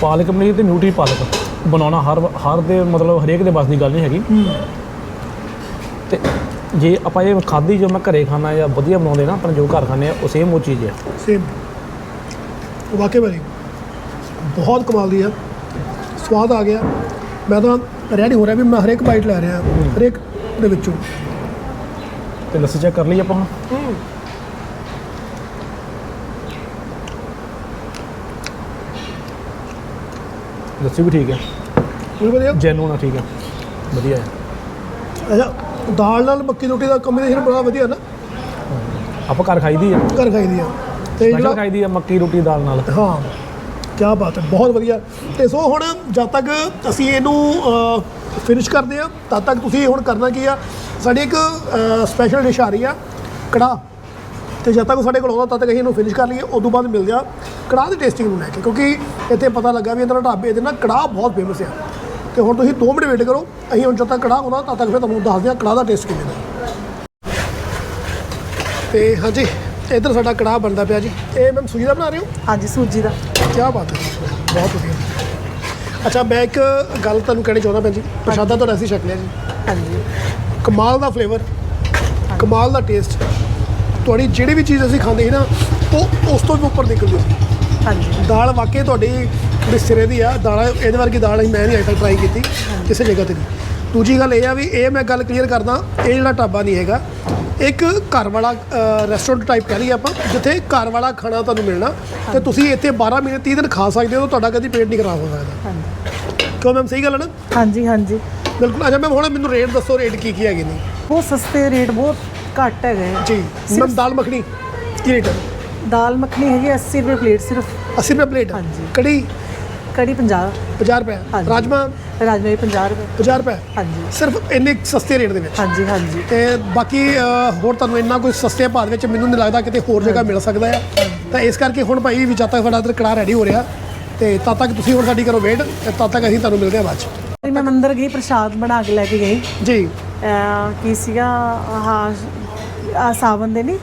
ਪਾਲਕ ਪਨੀਰ ਤੇ ਨਿਊਟਰੀ ਪਾਲਕ ਬਣਾਉਣਾ ਹਰ ਹਰ ਦੇ ਮਤਲਬ ਹਰੇਕ ਦੇ ਬਸ ਦੀ ਗੱਲ ਨਹੀਂ ਹੈਗੀ। ਤੇ ਜੇ ਆਪਾਂ ਇਹ ਖਾਦੀ ਜੋ ਮੈਂ ਘਰੇ ਖਾਣਾ ਜਾਂ ਵਧੀਆ ਬਣਾਉਂਦੇ ਨਾ ਆਪਾਂ ਜੋ ਘਰ ਖਾਂਦੇ ਆ ਉਹ ਸੇਮ ਉਹ ਚੀਜ਼ ਹੈ ਸੇਮ ਵਾਕਈ ਭਾਜੀ ਬਹੁਤ ਕਮਾਲ ਦੀ ਆ। ਸਵਾਦ ਆ ਗਿਆ। ਮੈਂ ਤਾਂ ਰੈਡੀ ਹੋ ਰਿਹਾ ਵੀ ਮੈਂ ਹਰੇਕ ਬਾਈਟ ਲੈ ਰਿਹਾ ਹਰੇਕ ਦੇ ਵਿੱਚੋਂ। ਤੇ ਲੱਸੀ ਚੈੱਕ ਕਰ ਲਈ ਆਪਾਂ ਹੁਣ? ਲੱਸੀ ਵੀ ਠੀਕ ਹੈ। ਬਹੁਤ ਵਧੀਆ। ਜੈਨੂਨ ਆ ਠੀਕ ਹੈ। ਵਧੀਆ ਹੈ। ਅੱਛਾ ਦਾਲ ਨਾਲ ਮੱਕੀ ਦੀ ਰੋਟੀ ਦਾ ਕੰਬੀਨੇਸ਼ਨ ਬੜਾ ਵਧੀਆ ਨਾ। ਆਪਾਂ ਘਰ ਖਾਈਦੀ ਆ। ਘਰ ਖਾਈਦੀ ਆ। ਤੇ ਜਿਹੜਾ ਖਾਈਦੀ ਆ ਮੱਕੀ ਰੋਟੀ ਦਾਲ ਨਾਲ। ਹਾਂ ਕੀ ਬਾਤ ਹੈ ਬਹੁਤ ਵਧੀਆ। ਤੇ ਸੋ ਹੁਣ ਜਦ ਤੱਕ ਅਸੀਂ ਇਹਨੂੰ ਫਿਨਿਸ਼ ਕਰਦੇ ਆ ਤਦ ਤੱਕ ਤੁਸੀਂ ਹੁਣ ਕਰਨਾ ਕੀ ਆ? ਸਾਡੀ ਇੱਕ ਸਪੈਸ਼ਲ ਡਿਸ਼ ਆ ਰਹੀ ਆ ਕੜਾਹ। ਤੇ ਜਦ ਤੱਕ ਸਾਡੇ ਕੋਲ ਆਉਂਦਾ ਤਦ ਤੱਕ ਅਸੀਂ ਇਹਨੂੰ ਫਿਨਿਸ਼ ਕਰ ਲਈਏ ਉਸ ਤੋਂ ਬਾਅਦ ਮਿਲਦੇ ਆ ਕੜਾਹ ਦੀ ਟੇਸਟਿੰਗ ਨੂੰ ਲੈ ਕੇ ਕਿਉਂਕਿ ਇੱਥੇ ਪਤਾ ਲੱਗਾ ਵੀ ਇਹਨਾਂ ਦਾ ਢਾਬੇ ਦੇ ਨਾਲ ਕੜਾਹ ਬਹੁਤ ਫੇਮਸ ਆ। ਤੇ ਹੁਣ ਤੁਸੀਂ 2 ਮਿੰਟ ਵੇਟ ਕਰੋ ਅਸੀਂ ਹੁਣ ਜਦ ਤੱਕ ਕੜਾਹ ਆਉਂਦਾ ਤਦ ਤੱਕ ਫਿਰ ਤੁਹਾਨੂੰ ਦੱਸਦੇ ਆ ਕੜਾਹ ਦਾ ਟੇਸਟ ਕਿਵੇਂ ਦਾ। ਤੇ ਹਾਂਜੀ ਇੱਧਰ ਸਾਡਾ ਕੜਾਹ ਬਣਦਾ ਪਿਆ ਜੀ। ਇਹ ਮੈਮ ਸੂਜੀ ਦਾ ਬਣਾ ਰਹੇ ਹੋ? ਹਾਂਜੀ ਸੂਜੀ ਦਾ। ਕੀ ਬਾਤ ਹੈ ਬਹੁਤ ਵਧੀਆ। ਅੱਛਾ ਮੈਂ ਇੱਕ ਗੱਲ ਤੁਹਾਨੂੰ ਕਹਿਣੀ ਚਾਹੁੰਦਾ ਭੈਣ ਜੀ ਪ੍ਰਸ਼ਾਦਾ ਤੁਹਾਡਾ ਅਸੀਂ ਛਕ ਲਿਆ ਜੀ। ਹਾਂਜੀ। ਕਮਾਲ ਦਾ ਫਲੇਵਰ ਕਮਾਲ ਦਾ ਟੇਸਟ ਤੁਹਾਡੀ ਜਿਹੜੀ ਵੀ ਚੀਜ਼ ਅਸੀਂ ਖਾਂਦੇ ਸੀ ਨਾ ਉਹ ਉਸ ਤੋਂ ਵੀ ਉੱਪਰ ਨਿਕਲਦੀ ਸੀ। ਹਾਂਜੀ। ਦਾਲ ਵਾਕਈ ਤੁਹਾਡੀ ਜਿਹੜੀ ਸਿਰੇ ਦੀ ਆ। ਦਾਲ ਇਹਦੇ ਵਰਗੀ ਦਾਲ ਅਸੀਂ ਮੈਂ ਨਹੀਂ ਅਜੇ ਤੱਕ ਟਰਾਈ ਕੀਤੀ ਕਿਸੇ ਜਗ੍ਹਾ ਤੇ ਨਹੀਂ ਦੂਜੀ ਗੱਲ ਇਹ ਆ ਵੀ ਇਹ ਮੈਂ ਗੱਲ ਕਲੀਅਰ ਕਰਦਾ ਇਹ ਜਿਹੜਾ ਢਾਬਾ ਨਹੀਂ ਹੈਗਾ ਇੱਕ ਘਰ ਵਾਲਾ ਰੈਸਟੋਰੈਂਟ ਟਾਈਪ ਕਹਿ ਲਈਏ ਆਪਾਂ ਜਿੱਥੇ ਘਰ ਵਾਲਾ ਖਾਣਾ ਤੁਹਾਨੂੰ ਮਿਲਣਾ ਤੇ ਤੁਸੀਂ ਇੱਥੇ 12 ਮਹੀਨੇ 30 ਦਿਨ ਖਾ ਸਕਦੇ ਹੋ ਤੁਹਾਡਾ ਕਦੀ ਪੇਟ ਨਹੀਂ ਖਰਾਬ ਹੋ ਸਕਦਾ। ਹਾਂਜੀ। ਕਿਉਂ ਮੈਮ? ਸਹੀ ਗੱਲ ਹੈ ਨਾ? ਹਾਂਜੀ ਹਾਂਜੀ। ਬਿਲਕੁਲ ਅੱਛਾ ਮੈਮ ਹੁਣ ਮੈਨੂੰ ਰੇਟ ਦੱਸੋ ਰੇਟ ਕੀ ਕੀ ਹੈਗੇ ਨੇ? ਬਹੁਤ ਸਸਤੇ ਰੇਟ ਬਹੁਤ ਘੱਟ ਹੈਗੇ। ਜੀ ਮੈਮ ਦਾਲ ਮੱਖਣੀ ਕੀ ਰੇਟ ਹੈ? ਦਾਲ ਮੱਖਣੀ ਹੈਗੀ 80 ਰੁਪਏ ਪਲੇਟ ਸਿਰਫ। 80 ਰੁਪਏ ਪਲੇਟ ਹਾਂਜੀ। ਕੜੀ? ਕੜੀ 50 50 ਰੁਪਏ। ਰਾਜਮਾ? ਰਾਜਮਾ ਵੀ 50 ਰੁਪਏ। 50 ਰੁਪਏ? ਹਾਂਜੀ। ਸਿਰਫ ਇੰਨੇ ਸਸਤੇ ਰੇਟ ਦੇ ਵਿੱਚ? ਹਾਂਜੀ ਹਾਂਜੀ। ਤੇ ਬਾਕੀ ਹੋਰ ਤੁਹਾਨੂੰ ਇੰਨਾ ਕੋਈ ਸਸਤੇ ਭਾਅ ਦੇ ਵਿੱਚ ਮੈਨੂੰ ਨਹੀਂ ਲੱਗਦਾ ਕਿਤੇ ਹੋਰ ਜਗ੍ਹਾ ਮਿਲ ਸਕਦਾ ਆ। ਤਾਂ ਇਸ ਕਰਕੇ ਹੁਣ ਭਾਈ ਵੀ ਜਦ ਤੱਕ ਸਾਡਾ ਇੱਧਰ ਕੜਾਹ ਰੈਡੀ ਹੋ ਰਿਹਾ ਤੇ ਤਦ ਤੱਕ ਤੁਸੀਂ ਹੁਣ ਸਾਡੀ ਕਰੋ ਵੇਟ ਤੇ ਤਦ ਤੱਕ ਅਸੀਂ ਤੁਹਾਨੂੰ ਮਿਲਦੇ ਹਾਂ ਬਾਅਦ ਚ। ਮੈਂ ਮੰਦਰ ਗਈ ਪ੍ਰਸ਼ਾਦ ਬਣਾ ਕੇ ਲੈ ਕੇ ਗਈ। ਜੀ। ਕੀ ਸੀਗਾ? ਹਾਂ ਆ ਸਾਵਨ ਦੇ ਨਹੀਂ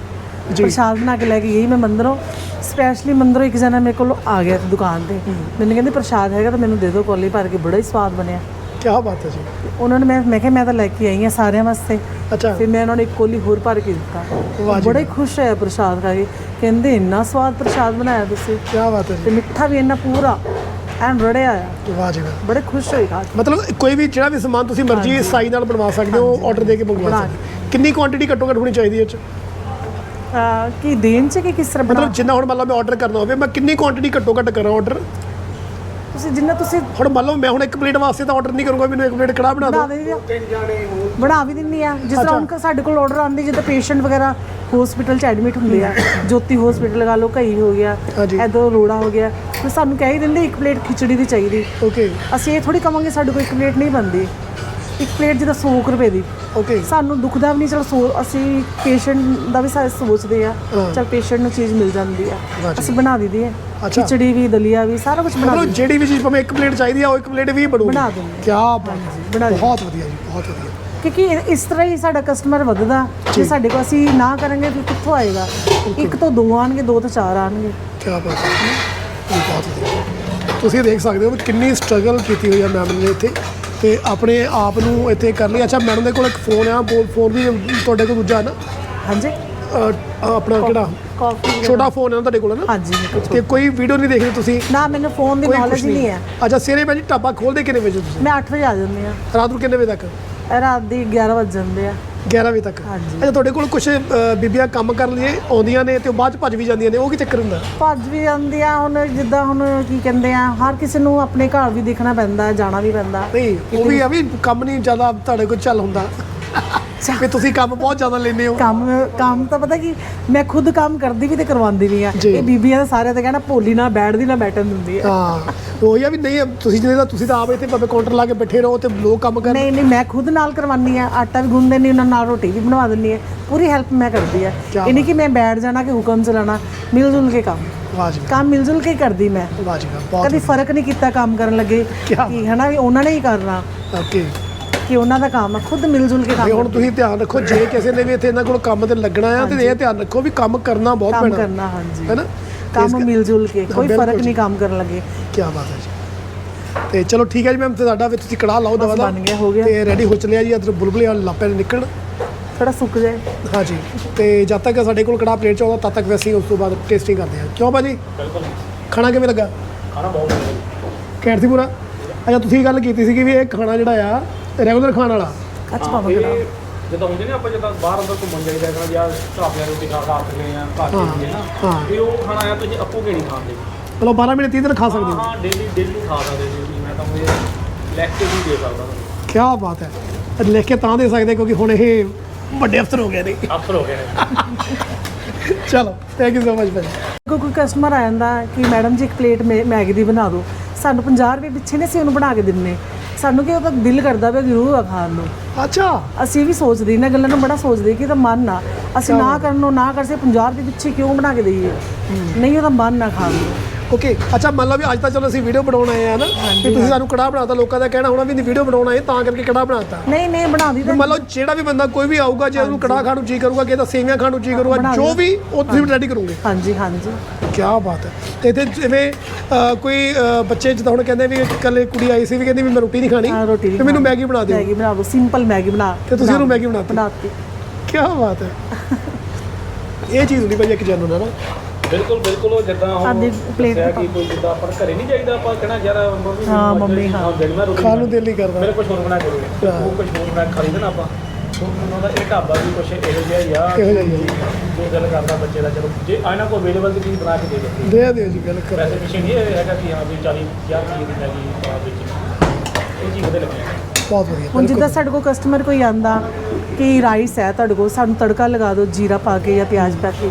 ਪ੍ਰਸ਼ਾਦ ਬਣਾ ਕੇ ਲੈ ਕੇ ਗਈ ਮੈਂ ਮੰਦਰੋਂ। ਸਪੈਸ਼ਲੀ ਮੰਦਰੋਂ ਇੱਕ ਜਣਾ ਮੇਰੇ ਕੋਲ ਆ ਗਿਆ ਦੁਕਾਨ ਤੇ। ਮੈਨੂੰ ਕਹਿੰਦੇ ਪ੍ਰਸ਼ਾਦ ਹੈਗਾ ਤਾਂ ਮੈਨੂੰ ਦੇ ਦਿਓ ਕੋਲੀ ਭਰ ਕੇ ਬੜਾ ਹੀ ਸਵਾਦ ਬਣਿਆ। ਕੀ ਬਾਤ ਹੈ ਜੀ। ਉਹਨਾਂ ਨੇ ਮੈਂ ਮੈਂ ਕਿਹਾ ਮੈਂ ਤਾਂ ਲੈ ਕੇ ਆਈ ਹਾਂ ਸਾਰਿਆਂ ਵਾਸਤੇ। ਅੱਛਾ। ਫਿਰ ਮੈਂ ਉਹਨਾਂ ਨੂੰ ਇੱਕ ਕੋਲੀ ਹੋਰ ਭਰ ਕੇ ਦਿੱਤਾ। ਬੜੇ ਖੁਸ਼ ਹੋਏ ਪ੍ਰਸ਼ਾਦ ਖਾ ਕੇ। ਕਹਿੰਦੇ ਇੰਨਾ ਸਵਾਦ ਪ੍ਰਸ਼ਾਦ ਬਣਾਇਆ ਤੁਸੀਂ। ਕੀ ਬਾਤ ਹੈ ਤੇ ਮਿੱਠਾ ਵੀ ਇੰਨਾ ਪੂਰਾ। ਐਨ ਰੜਿਆ ਆ। ਵਾਹ ਜੀ ਵਾਹ। ਬੜੇ ਖੁਸ਼ ਹੋਏ ਖਾ ਕੇ। ਮਤਲਬ ਕੋਈ ਵੀ ਜਿਹੜਾ ਵੀ ਸਮਾਨ ਤੁਸੀਂ ਮਰਜ਼ੀ ਸਾਈਜ਼ ਨਾਲ ਬਣਵਾ ਸਕਦੇ ਹੋ ਆਰਡਰ ਦੇ ਕੇ ਮੰਗਵਾ ਬਣਾ ਸਕਦੇ ਹੋ। ਕਿੰਨੀ ਕੁਆਂਟੀਟੀ ਘੱਟੋ ਘੱਟ ਹੋਣੀ ਚਾਹੀਦੀ ਹੈ ਇਹ ਚ? ਅਹ ਕੀ ਦੇਣ ਚ ਕਿ ਕਿਸ ਤਰ੍ਹਾਂ ਬਣਾ ਮਤਲਬ ਜਿੰਨਾ ਹੁਣ ਮੰਨ ਲਓ ਮੈਂ ਆਰਡਰ ਕਰਨਾ ਹੋਵੇ ਮੈਂ ਕਿੰਨੀ ਕੁਆਂਟੀਟੀ ਘੱਟੋ ਘੱਟ ਕਰਾਂ ਆਰਡਰ ਤੁਸੀਂ ਜਿੰਨਾ ਤੁਸੀਂ ਹੁਣ ਮੰਨ ਲਓ ਮੈਂ ਹੁਣ ਇੱਕ ਪਲੇਟ ਵਾਸਤੇ ਤਾਂ ਆਰਡਰ ਨਹੀਂ ਕਰੂੰਗਾ ਮੈਨੂੰ ਇੱਕ ਪਲੇਟ ਕੜਾਹ ਬਣਾ ਬਣਾ ਦਿਓ ਦੇ ਦਿਓ। ਬਣਾ ਵੀ ਦਿੰਨੀ ਆ। ਜਿਸ ਤਰ੍ਹਾਂ। ਹੁਣ ਸਾਡੇ ਕੋਲ ਆਰਡਰ ਆਉਂਦੇ ਜਿੱਦਾਂ ਪੇਸ਼ੈਂਟ ਵਗੈਰਾ ਹਸਪੀਟਲ ਚ ਐਡਮਿਟ ਹੁੰਦੇ ਆ। ਜੋਤੀ ਹਸਪੀਟਲ ਲਗਾ ਲਓ ਕਈ ਹੋ ਗਿਆ ਹਾਂਜੀ। ਐਦੋਂ ਰੋੜਾ ਹੋ ਗਿਆ। ਤੇ ਸਾਨੂੰ ਕਹਿ ਹੀ ਦਿੰਦੇ ਇੱਕ ਪਲੇਟ ਖਿਚੜੀ ਦੀ ਚਾਹੀਦੀ। ਓਕੇ ਅਸੀਂ ਇਹ ਥੋੜੀ ਕਵਾਂਗੇ ਸਾਡੇ ਕੋਲ ਇੱਕ ਪਲੇਟ ਨਹੀਂ ਬਣਦੀ। ਇੱਕ ਪਲੇਟ ਜਿਹਦਾ 100 ਕੁ ਰੁਪਏ ਦੀ। ਓਕੇ ਸਾਨੂੰ ਦੁਖਦਾ ਵੀ ਨਹੀਂ ਚਲ ਸੋ ਅਸੀਂ ਪੇਸ਼ੈਂਟ ਦਾ ਵੀ ਸਾ- ਸੋਚਦੇ ਆ ਹਾਂ। ਚਲ ਪੇਸ਼ੈਂਟ ਨੂੰ ਚੀਜ਼ ਮਿਲ ਜਾਂਦੀ ਆ। ਅਸੀਂ ਬਣਾ ਦਿੰਦੇ ਆ। ਖਿਚੜੀ ਵੀ ਦਲੀਆ ਵੀ ਸਾਰਾ ਕੁਝ ਬਣਾ ਦਿੰਦੇ ਜਿਹੜੀ ਵੀ ਚੀਜ਼ ਭਾਵੇਂ ਇੱਕ ਪਲੇਟ ਚਾਹੀਦੀ ਆ ਉਹ ਇੱਕ ਪਲੇਟ ਵੀ ਬਣੂ। ਬਣਾ ਦਿੰਦੇ ਕੀ ਬਣਾ ਦਿੰਦੇ। ਬਹੁਤ ਵਧੀਆ ਜੀ ਬਹੁਤ ਵਧੀਆ। ਕਿਉਂਕਿ ਇਸ ਤਰ੍ਹਾਂ ਹੀ ਸਾਡਾ ਕਸਟਮਰ ਵੱਧਦਾ ਜੇ ਸਾਡੇ ਕੋਲ ਅਸੀਂ ਨਾ ਕਰਾਂਗੇ ਫਿਰ ਕਿੱਥੋਂ ਆਏਗਾ? ਇੱਕ ਤੋਂ ਦੋ ਆਣਗੇ ਦੋ ਤੋਂ ਚਾਰ ਆਣਗੇ। ਕੀ ਬਾਤ ਹੈ। ਬਹੁਤ ਵਧੀਆ। ਤੁਸੀਂ ਦੇਖ ਸਕਦੇ ਹੋ ਕਿੰਨੀ ਸਟਰਗਲ ਕੀਤੀ ਹੋਈ ਆ ਮੈਡਮ ਨੇ ਇੱਥੇ। ਤੇ ਆਪਣੇ ਆਪ ਨੂੰ ਇੱਥੇ ਕਰ ਲਈ। ਅੱਛਾ ਮੈਡਮ ਦੇ ਕੋਲ ਇੱਕ ਫੋਨ ਆ ਫੋਨ ਵੀ ਤੁਹਾਡੇ ਕੋਲ ਦੂਜਾ ਹੈ ਨਾ? ਹਾਂਜੀ। ਆਪਣਾ ਕਿਹੜਾ? ਕਾਫੀ ਛੋਟਾ ਫੋਨ ਹੈ ਤੁਹਾਡੇ ਕੋਲ ਨਾ? ਹਾਂਜੀ ਤੇ ਕੋਈ ਵੀਡੀਓ ਨਹੀਂ ਦੇਖਦੇ ਤੁਸੀਂ? ਨਾ ਮੈਨੂੰ ਫੋਨ ਦੀ ਨੌਲੇਜ ਨਹੀਂ। ਹੈ। ਅੱਛਾ ਸਵੇਰੇ ਭਾਜੀ ਢਾਬਾ ਖੋਲਦੇ ਕਿੰਨੇ ਵਜੇ ਤੁਸੀਂ? ਮੈਂ 8 ਵਜੇ ਆ ਜਾਂਦੀ ਆ ਰਾਤ ਨੂੰ ਕਿੰਨੇ ਵਜੇ ਤੱਕ? ਰਾਤ ਦੀ 11 ਵਜੇ ਜਾਂਦੇ ਆ। 11 ਵਜੇ ਤੱਕ। ਹਾਂਜੀ। ਅੱਛਾ ਤੁਹਾਡੇ ਕੋਲ ਕੁਝ ਬੀਬੀਆਂ ਕੰਮ ਕਰਨ ਲਈ ਆਉਂਦੀਆਂ ਨੇ ਤੇ ਉਹ ਬਾਅਦ ਚ ਭੱਜ ਵੀ ਜਾਂਦੀਆਂ ਨੇ ਉਹ ਕੀ ਚੱਕਰ ਹੁੰਦਾ? ਭੱਜ ਵੀ ਜਾਂਦੀ ਆ ਹੁਣ ਜਿੱਦਾਂ ਹੁਣ ਕੀ ਕਹਿੰਦੇ ਆ ਹਰ ਕਿਸੇ ਨੂੰ ਆਪਣੇ ਘਰ ਵੀ ਦੇਖਣਾ ਪੈਂਦਾ ਜਾਣਾ ਵੀ ਪੈਂਦਾ। ਨਹੀਂ ਉਹ ਵੀ ਆ ਵੀ ਕੰਮ ਨਹੀਂ ਜ਼ਿਆਦਾ ਤੁਹਾਡੇ ਕੋਲ ਚੱਲ ਹੁੰਦਾ। ਵੀ ਤੁਸੀਂ ਕੰਮ ਬਹੁਤ ਜ਼ਿਆਦਾ ਲੈਂਦੇ ਹੋ। ਕੰਮ ਕੰਮ ਤਾਂ ਪਤਾ ਕੀ ਮੈਂ ਖੁਦ ਕੰਮ ਕਰਦੀ ਵੀ ਤੇ ਕਰਵਾਉਂਦੀ ਵੀ ਆ। ਇਹ ਬੀਬੀਆਂ ਦਾ ਸਾਰਿਆਂ ਤੇ ਕਹਿਣਾ ਭੋਲੀ ਨਾ ਬੈਠਦੀ ਨਾ ਬੈਠਣ ਦਿੰਦੀ ਆ। ਹਾਂ ਉਹ ਆ ਵੀ ਨਹੀਂ ਤੁਸੀਂ ਜਿਹਦੇ ਦਾ ਤੁਸੀਂ ਤਾਂ ਆਪ ਇੱਥੇ ਭਾਵੇਂ ਕਾਊਂਟਰ ਲਾ ਕੇ ਬੈਠੇ ਰਹੋ ਤੇ ਲੋਕ ਕੰਮ ਕਰਨ। ਨਹੀਂ ਨਹੀਂ ਮੈਂ ਖੁਦ ਨਾਲ ਕਰਵਾਉਂਦੀ ਆ ਆਟਾ ਵੀ ਗੁੰਨ ਦਿੰਦੀ ਉਹਨਾਂ ਨਾਲ ਰੋਟੀ ਵੀ ਬਣਵਾ ਦਿੰਦੀ ਆ। ਪੂਰੀ ਹੈਲਪ ਮੈਂ ਕਰਦੀ ਆ। ਇਹ ਨਹੀਂ ਕਿ ਮੈਂ ਬੈਠ ਜਾਣਾ ਕਿ ਹੁਕਮ ਚਲਾਣਾ ਮਿਲ ਜੁਲ ਕੇ ਕੰਮ। ਜੀ ਕੰਮ ਮਿਲ ਜੁਲ ਕੇ ਕਰਦੀ ਮੈਂ। ਬਹੁਤ ਕਦੀ ਫ਼ਰਕ ਨਹੀਂ ਕੀਤਾ ਕੰਮ ਕਰਨ ਲੱਗੇ ਕਿ ਹਨਾ ਵੀ ਉਹਨਾਂ ਨੇ ਹੀ ਕਰਨਾ। ਓਕੇ ਕਿ ਉਹਨਾਂ ਦਾ ਕੰਮ ਆ ਖੁਦ ਮਿਲ ਜੁਲ ਕੇ ਤੇ ਕੰਮ ਹੁਣ ਤੁਸੀਂ ਧਿਆਨ ਰੱਖੋ ਜੇ ਕਿਸੇ ਨੇ ਵੀ ਇੱਥੇ ਇਹਨਾਂ ਕੋਲ ਕੰਮ ਤੇ ਲੱਗਣਾ ਆ ਤੇ ਇਹ ਧਿਆਨ ਰੱਖੋ ਵੀ ਕੰਮ ਕਰਨਾ ਬਹੁਤ ਕੰਮ ਪੈਣਾ। ਕਰਨਾ ਹਾਂਜੀ। ਹੈ ਨਾ? ਕੰਮ ਮਿਲ ਜੁਲ ਕੇ ਕੋਈ ਫ਼ਰਕ। ਨਹੀਂ ਕੰਮ ਕਰਨ ਲੱਗੇ। ਕੀ ਬਾਤ ਹੈ ਜੀ। ਤੇ ਚਲੋ ਠੀਕ ਹੈ ਜੀ ਮੈਮ ਤੇ ਸਾਡਾ ਵੀ ਤੁਸੀਂ ਕੜਾਹ ਲਾਓ ਦਵਾ ਦਾ ਬਣ ਗਿਆ, ਹੋ ਗਿਆ। ਤੇ ਰੈਡੀ ਹੋ ਚਲਿਆ ਜੀ ਅਦਰ ਬੁਲਬੁਲੇ ਵਾਲੇ ਲਾਪੇ ਨੇ ਨਿਕਲਣ। ਥੋੜਾ ਸੁੱਕ ਜਾਏ। ਹਾਂਜੀ। ਤੇ ਜਦ ਤੱਕ ਸਾਡੇ ਕੋਲ ਕੜਾਹ ਪਲੇਟ ਚ ਆਉਂਦਾ ਤਦ ਤੱਕ ਵੈਸੇ ਹੀ ਉਸ ਤੋਂ ਬਾਅਦ ਟੇਸਟਿੰਗ ਕਰਦੇ ਆ ਕਿਉਂ ਭਾਜੀ? ਬਿਲਕੁਲ ਖਾਣਾ ਕਿਵੇਂ ਲੱਗਾ? ਖਾਣਾ ਬਹੁਤ ਵਧੀਆ। ਸੀ ਪੂਰਾ? ਅੱਛਾ ਤੁਸੀਂ ਗੱਲ ਕੀਤੀ ਸੀ ਕਿ ਵੀ ਇਹ ਖਾਣਾ ਜਿਹੜਾ ਆ ਰੈਗੂਲਰ ਖਾਣ ਵਾਲਾ। ਕੱਚ ਪਾਵਾਂਗੇ ਨਾ। ਜਦੋਂ ਹੁੰਦੇ ਨੇ ਆਪਾਂ ਜਦੋਂ ਬਾਹਰ ਅੰਦਰ ਘੁੰਮਣ ਜਾਈਦਾ ਹੈਗਾ ਜਾਂ ਢਾਬਿਆਂ ਰੋਟੀ ਖਾ ਖਾ ਕੇ ਆ ਘਰ ਦੇ ਹੁੰਦੇ ਨਾ। ਵੀ ਉਹ ਖਾਣਾ ਆ ਤੁਸੀਂ ਆਪੋ ਨਹੀਂ ਖਾਂਦੇ? ਚਲੋ 12 ਮਹੀਨੇ 30 ਦਿਨ ਖਾ ਸਕਦੇ ਹੋ। ਹਾਂ ਡੇਲੀ ਡੇਲੀ ਖਾ ਸਕਦੇ ਜੀ ਮੈਂ ਤਾਂ ਇਹ ਲੈਕ ਕੇ ਵੀ ਦੇ ਸਕਦਾ ਕੀ ਬਾਤ ਹੈ। ਅੱਜ ਲਿਖ ਕੇ ਤਾਂ ਦੇ ਸਕਦੇ ਕਿਉਂਕਿ ਹੁਣ ਇਹ ਵੱਡੇ ਅਫਸਰ ਹੋ ਗਏ ਨੇ। ਅਫਸਰ ਹੋ ਗਏ ਨੇ। ਚਲੋ ਥੈਂਕ ਯੂ ਸੋ ਮਚ ਭਾਜੀ ਕੋਈ ਕੋਈ ਕਸਟਮਰ ਆ ਜਾਂਦਾ ਕਿ ਮੈਡਮ ਜੀ ਇੱਕ ਪਲੇਟ ਮੈ- ਮੈਗੀ ਦੀ ਬਣਾ ਦਿਓ। ਸਾਨੂੰ 50 ਰੁਪਏ ਪਿੱਛੇ ਨੇ ਅਸੀਂ ਉਹਨੂੰ ਬਣਾ ਕੇ ਦਿੰਨੇ ਸਾਨੂੰ ਕਿ ਉਹਦਾ ਦਿਲ ਕਰਦਾ ਵੀ ਜ਼ਰੂਰ ਆ ਖਾਣ ਨੂੰ। ਅੱਛਾ। ਅਸੀਂ ਵੀ ਸੋਚਦੇ ਇਹਨਾਂ ਗੱਲਾਂ ਨੂੰ ਬੜਾ ਸੋਚਦੇ ਕਿ ਇਹਦਾ ਮਨ ਨਾ ਅਸੀਂ ਨਾ ਕਰਨ ਨੂੰ ਨਾ ਕਰ ਸੇ 50 ਰੁਪਏ ਪਿੱਛੇ ਕਿਉਂ ਬਣਾ ਕੇ ਦਈਏ? ਨਹੀਂ ਉਹਦਾ ਮਨ ਨਾ ਖਾਣ ਨੂੰ। ਓਕੇ ਅੱਛਾ ਮੰਨ ਲਓ ਵੀ ਅੱਜ ਤਾਂ ਚਲੋ ਅਸੀਂ ਵੀਡੀਓ ਬਣਾਉਣ ਆਏ ਆ ਨਾ ਤੇ ਤੁਸੀਂ ਸਾਨੂੰ ਕੜਾਹ ਬਣਾਤਾ ਲੋਕਾਂ ਦਾ ਕਹਿਣਾ ਹੋਣਾ ਵੀ ਨਹੀਂ ਵੀਡੀਓ ਬਣਾਉਣ ਆਏ ਤਾਂ ਕਰਕੇ ਕੜਾਹ ਬਣਾਤਾ। ਨਹੀਂ ਨਹੀਂ ਬਣਾ ਵੀ ਮੰਨ ਲਓ ਜਿਹੜਾ ਵੀ ਬੰਦਾ ਕੋਈ ਵੀ ਆਊਗਾ ਜੇ ਉਹਨੂੰ ਕੜਾਹ ਖਾਣ ਨੂੰ ਜੀ ਕਰੂਗਾ ਕਿ ਤਾਂ ਸੇਵੀਆਂ ਖਾਣ ਨੂੰ ਜੀ ਕਰੂਗਾ ਜੋ। ਵੀ ਉਹ ਤੁਸੀਂ ਰੈਡੀ ਕਰੋਗੇ। ਹਾਂਜੀ ਹਾਂਜੀ। ਕੀ ਬਾਤ ਹੈ। ਤੇ ਇੱਥੇ ਜਿਵੇਂ ਕੋਈ ਬੱਚੇ ਜਿੱਦਾਂ ਹੁਣ ਕਹਿੰਦੇ ਵੀ ਕੱਲੇ ਕੁੜੀ ਆਈ ਸੀ ਵੀ ਕਹਿੰਦੀ ਵੀ ਮੈਂ ਰੋਟੀ ਨਹੀਂ ਖਾਣੀ ਤੇ ਮੈਨੂੰ ਮੈਗੀ ਬਣਾ ਦਿਓ। ਮੈਗੀ ਬਣਾ ਦਿਓ ਸਿੰਪਲ ਮੈਗੀ ਬਣਾ ਤੇ ਤੁਸੀਂ ਉਹਨੂੰ ਮੈਗੀ ਬਣਾਤੀ ਬਣਾਤੀ। ਕੀ। ਬਾਤ ਹੈ। ਇਹ ਚੀਜ਼ ਹੁੰਦੀ ਭਾਈ ਇੱਕ ਜੈਨੂਨ ਹੈ ਨਾ। ਬਿਲਕੁਲ ਬਿਲਕੁਲ ਉਹ ਜਿੱਦਾਂ ਹੁਣ ਆਪਦੀ plate ਦੱਸਿਆ ਤੇ ਕਿ ਕੋਈ ਜਿੱਦਾਂ ਆਪਾਂ ਘਰੇ ਨਹੀਂ ਜਾਈਦਾ ਆਪਾਂ ਕਹਿਣਾ ਯਾਰ ਮੰਮੀ ਹਾਂ, ਮੰਮੀ, ਹਾਂ। ਦਿਨ ਮੈਂ ਰੋਟੀ ਖਾਣ ਨੂੰ ਦਿਲ ਨਹੀਂ ਕਰਦਾ। ਮੇਰੇ ਕੁਝ ਹੋਰ ਬਣਾ ਕੇ ਦਿਓ ਹਾਂ। ਉਹ ਕੁਝ ਹੋਰ ਬਣਾ ਕੇ ਨਾ ਆਪਾਂ। ਉਹ ਮੈਨੂੰ ਦਾ ਇਹ ਢਾਬਾ ਵੀ ਕੁਝ ਇਹੋ ਜਿਹਾ ਹੀ ਆ। ਇਹੋ ਜਿਹਾ ਹੀ ਆ। ਜੋ ਦਿਲ ਕਰਦਾ ਬੱਚੇ ਦਾ ਚਲੋ ਜੇ ਇਹਨਾਂ ਕੋਲ ਅਵੇਲੇਬਲ ਦੀ ਚੀਜ਼ ਬਣਾ ਕੇ ਦੇ ਦਿੱਤੀ ਦੇ ਦਿਓ ਜੀ ਬਿਲਕੁਲ। ਵੈਸੇ ਪਿੱਛੇ ਨਹੀਂ ਇਹ ਹੈਗਾ ਕਿ ਹਾਂ ਵੀ 40 50 ਰੁਪਏ ਦੀ ਮੈਗੀ ਬਣਾ ਵਿੱਚ। ਇਹ ਚੀਜ਼ ਉਹਦੇ ਲੱਗੀ। ਬਹੁਤ ਵਧੀਆ ਹੁਣ ਜਿੱਦਾਂ ਸਾਡੇ ਕੋਲ ਕਸਟਮਰ ਕੋਈ ਆਂਦਾ ਕਿ ਰਾਈਸ ਹੈ ਤੁਹਾਡੇ ਕੋਲ ਸਾਨੂੰ ਤੜਕਾ ਲਗਾ ਦਿਓ ਜੀਰਾ ਪਾ ਕੇ ਜਾਂ ਪਿਆਜ਼ ਪਾ ਕੇ।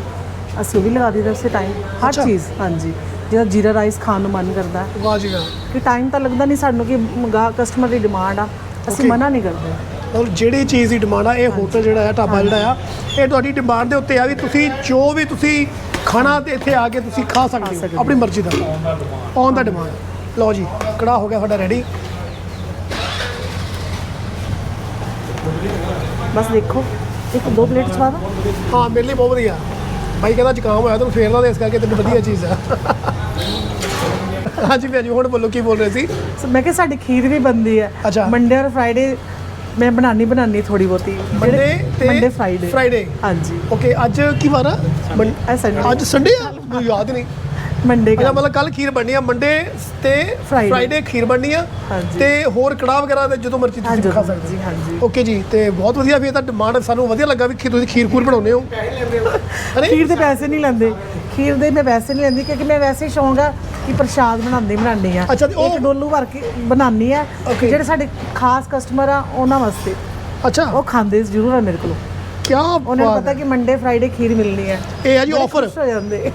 ਅਸੀਂ ਉਹ ਵੀ ਲਗਾ ਦਿੰਦੇ ਉਸੇ ਟਾਈਮ ਹਰ ਅੱਛਾ। ਚੀਜ਼ ਹਾਂਜੀ। ਜਿਹੜਾ ਜੀਰਾ ਰਾਈਸ ਖਾਣ ਨੂੰ ਮਨ ਕਰਦਾ। ਹੈ। ਵਾਹ ਜੀ ਵਾਹ। ਕਿ ਟਾਈਮ ਤਾਂ ਲੱਗਦਾ ਨਹੀਂ ਸਾਨੂੰ ਕਿ ਗਾ ਕਸਟਮਰ ਦੀ ਡਿਮਾਂਡ ਆ। ਅਸੀਂ Okay. ਮਨਾ ਨਹੀਂ ਕਰਦੇ। ਔਰ ਜਿਹੜੀ ਚੀਜ਼ ਦੀ ਡਿਮਾਂਡ ਆ ਇਹ ਹੋਟਲ ਜਿਹੜਾ ਹੈ ਢਾਬਾ ਜਿਹੜਾ ਆ ਇਹ ਤੁਹਾਡੀ ਡਿਮਾਂਡ ਦੇ ਉੱਤੇ ਆ ਵੀ ਤੁਸੀਂ ਜੋ ਵੀ ਤੁਸੀਂ ਖਾਣਾ ਤੇ ਇੱਥੇ ਆ ਕੇ ਤੁਸੀਂ ਖਾ ਸਕਦੇ ਸਕਦੇ ਹੋ ਹੋ। ਆਪਣੀ ਮਰਜ਼ੀ ਦਾ। ਔਨ ਦਾ ਡਿਮਾਂਡ ਲਓ ਜੀ ਕੜਾ ਹੋ ਗਿਆ ਸਾਡਾ ਰੈਡੀ ਬਸ ਦੇਖੋ ਇੱਕ ਦੋ ਪਲੇਟ ਚ ਪਾ ਦਿਓ ਹਾਂ ਮੇਰੇ ਲਈ ਬਹੁਤ ਵਧੀਆ। ਭਾਈ ਕਹਿੰਦਾ ਜ਼ੁਕਾਮ ਹੋਇਆ ਤੈਨੂੰ ਫੇਰਦਾ ਦੇ ਇਸ ਕਰਕੇ ਤੈਨੂੰ ਵਧੀਆ ਚੀਜ਼ ਆ। ਹਾਂਜੀ ਭਾਜੀ ਹੁਣ ਬੋਲੋ ਕੀ ਬੋਲ ਰਹੇ ਸੀ? ਸੋ ਮੈਂ ਕਿਹਾ ਸਾਡੀ ਖੀਰ ਵੀ ਬਣਦੀ ਹੈ ਅੱਛਾ। ਮੰਡੇ ਔਰ ਫਰਾਈਡੇ ਮੈਂ ਬਣਾਣੀ ਬਣਾਣੀ ਥੋੜੀ ਬਹੁਤੀ। ਮੰਡੇ ਤੇ ਮੰਡੇ ਫਰਾਈਡੇ ਫਰਾਈਡੇ ਹਾਂਜੀ। ਓਕੇ ਅੱਜ ਕੀ ਵਾਰ ਆ? ਮੰ- ਇਹ Sunday। ਅੱਜ ਸੰਡੇ ਆ? ਮੈਨੂੰ ਯਾਦ ਨਹੀਂ। ਮੰਡੇ ਅੱਛਾ ਮਤਲਬ ਕੱਲ ਖੀਰ ਬਣਨੀ ਆ ਮੰਡੇ ਤੇ। ਫਰਾਈਡੇ ਖੀਰ ਬਣਨੀ ਆ ਹਾਂਜੀ। ਤੇ ਹੋਰ ਕੜਾਹ ਵਗੈਰਾ ਤੇ ਜਦੋਂ ਮਰਜ਼ੀ ਤੁਸੀਂ ਖਾ ਸਕਦੇ ਹਾਂਜੀ ਹਾਂਜੀ। ਓਕੇ ਜੀ ਤੇ ਬਹੁਤ ਵਧੀਆ ਵੀ ਇਹ ਤਾਂ ਡਿਮਾਂਡ ਸਾਨੂੰ ਵਧੀਆ ਲੱਗਾ ਵੀ ਤੁਸੀਂ ਖੀਰ ਖੂਰ ਬਣਾਉਂਦੇ ਹੋ। ਅਰੇ। ਖੀਰ ਦੇ ਪੈਸੇ ਨਹੀਂ ਲੈਂਦੇ। ਖੀਰ ਦੇ ਮੈਂ ਵੈਸੇ ਨਹੀਂ ਲੈਂਦੀ ਕਿਉਂਕਿ ਮੈਂ ਵੈਸੇ ਹੀ ਸ਼ੌਂਕ ਆ ਕਿ ਪ੍ਰਸ਼ਾਦ ਬਣਾਉਂਦੀ ਬਣਾਉਂਦੀ ਆ। ਅੱਛਾ, ਤੇ ਉਹ- ਇੱਕ ਡੋਲੂ ਭਰ ਕੇ ਬਣਾਉਂਦੀ ਆ। ਜਿਹੜੇ ਸਾਡੇ ਖਾਸ ਕਸਟਮਰ ਆ ਉਹਨਾਂ ਵਾਸਤੇ। ਅੱਛਾ। ਉਹ ਖਾਂਦੇ ਜ਼ਰੂਰ ਆ ਮੇਰੇ ਕੋਲੋਂ। ਕੀ ਉਹਨਾਂ ਨੂੰ ਬਾਤ ਪਤਾ ਹੈ ਕਿ ਮੰਡੇ ਫਰਾਈਡੇ ਖੀਰ ਮਿਲਣੀ ਹੈ। ਇਹ ਹੈ ਜੀ ਬੜੇ ਆਫਰ ਖੁਸ਼ ਹੋ ਜਾਂਦੇ।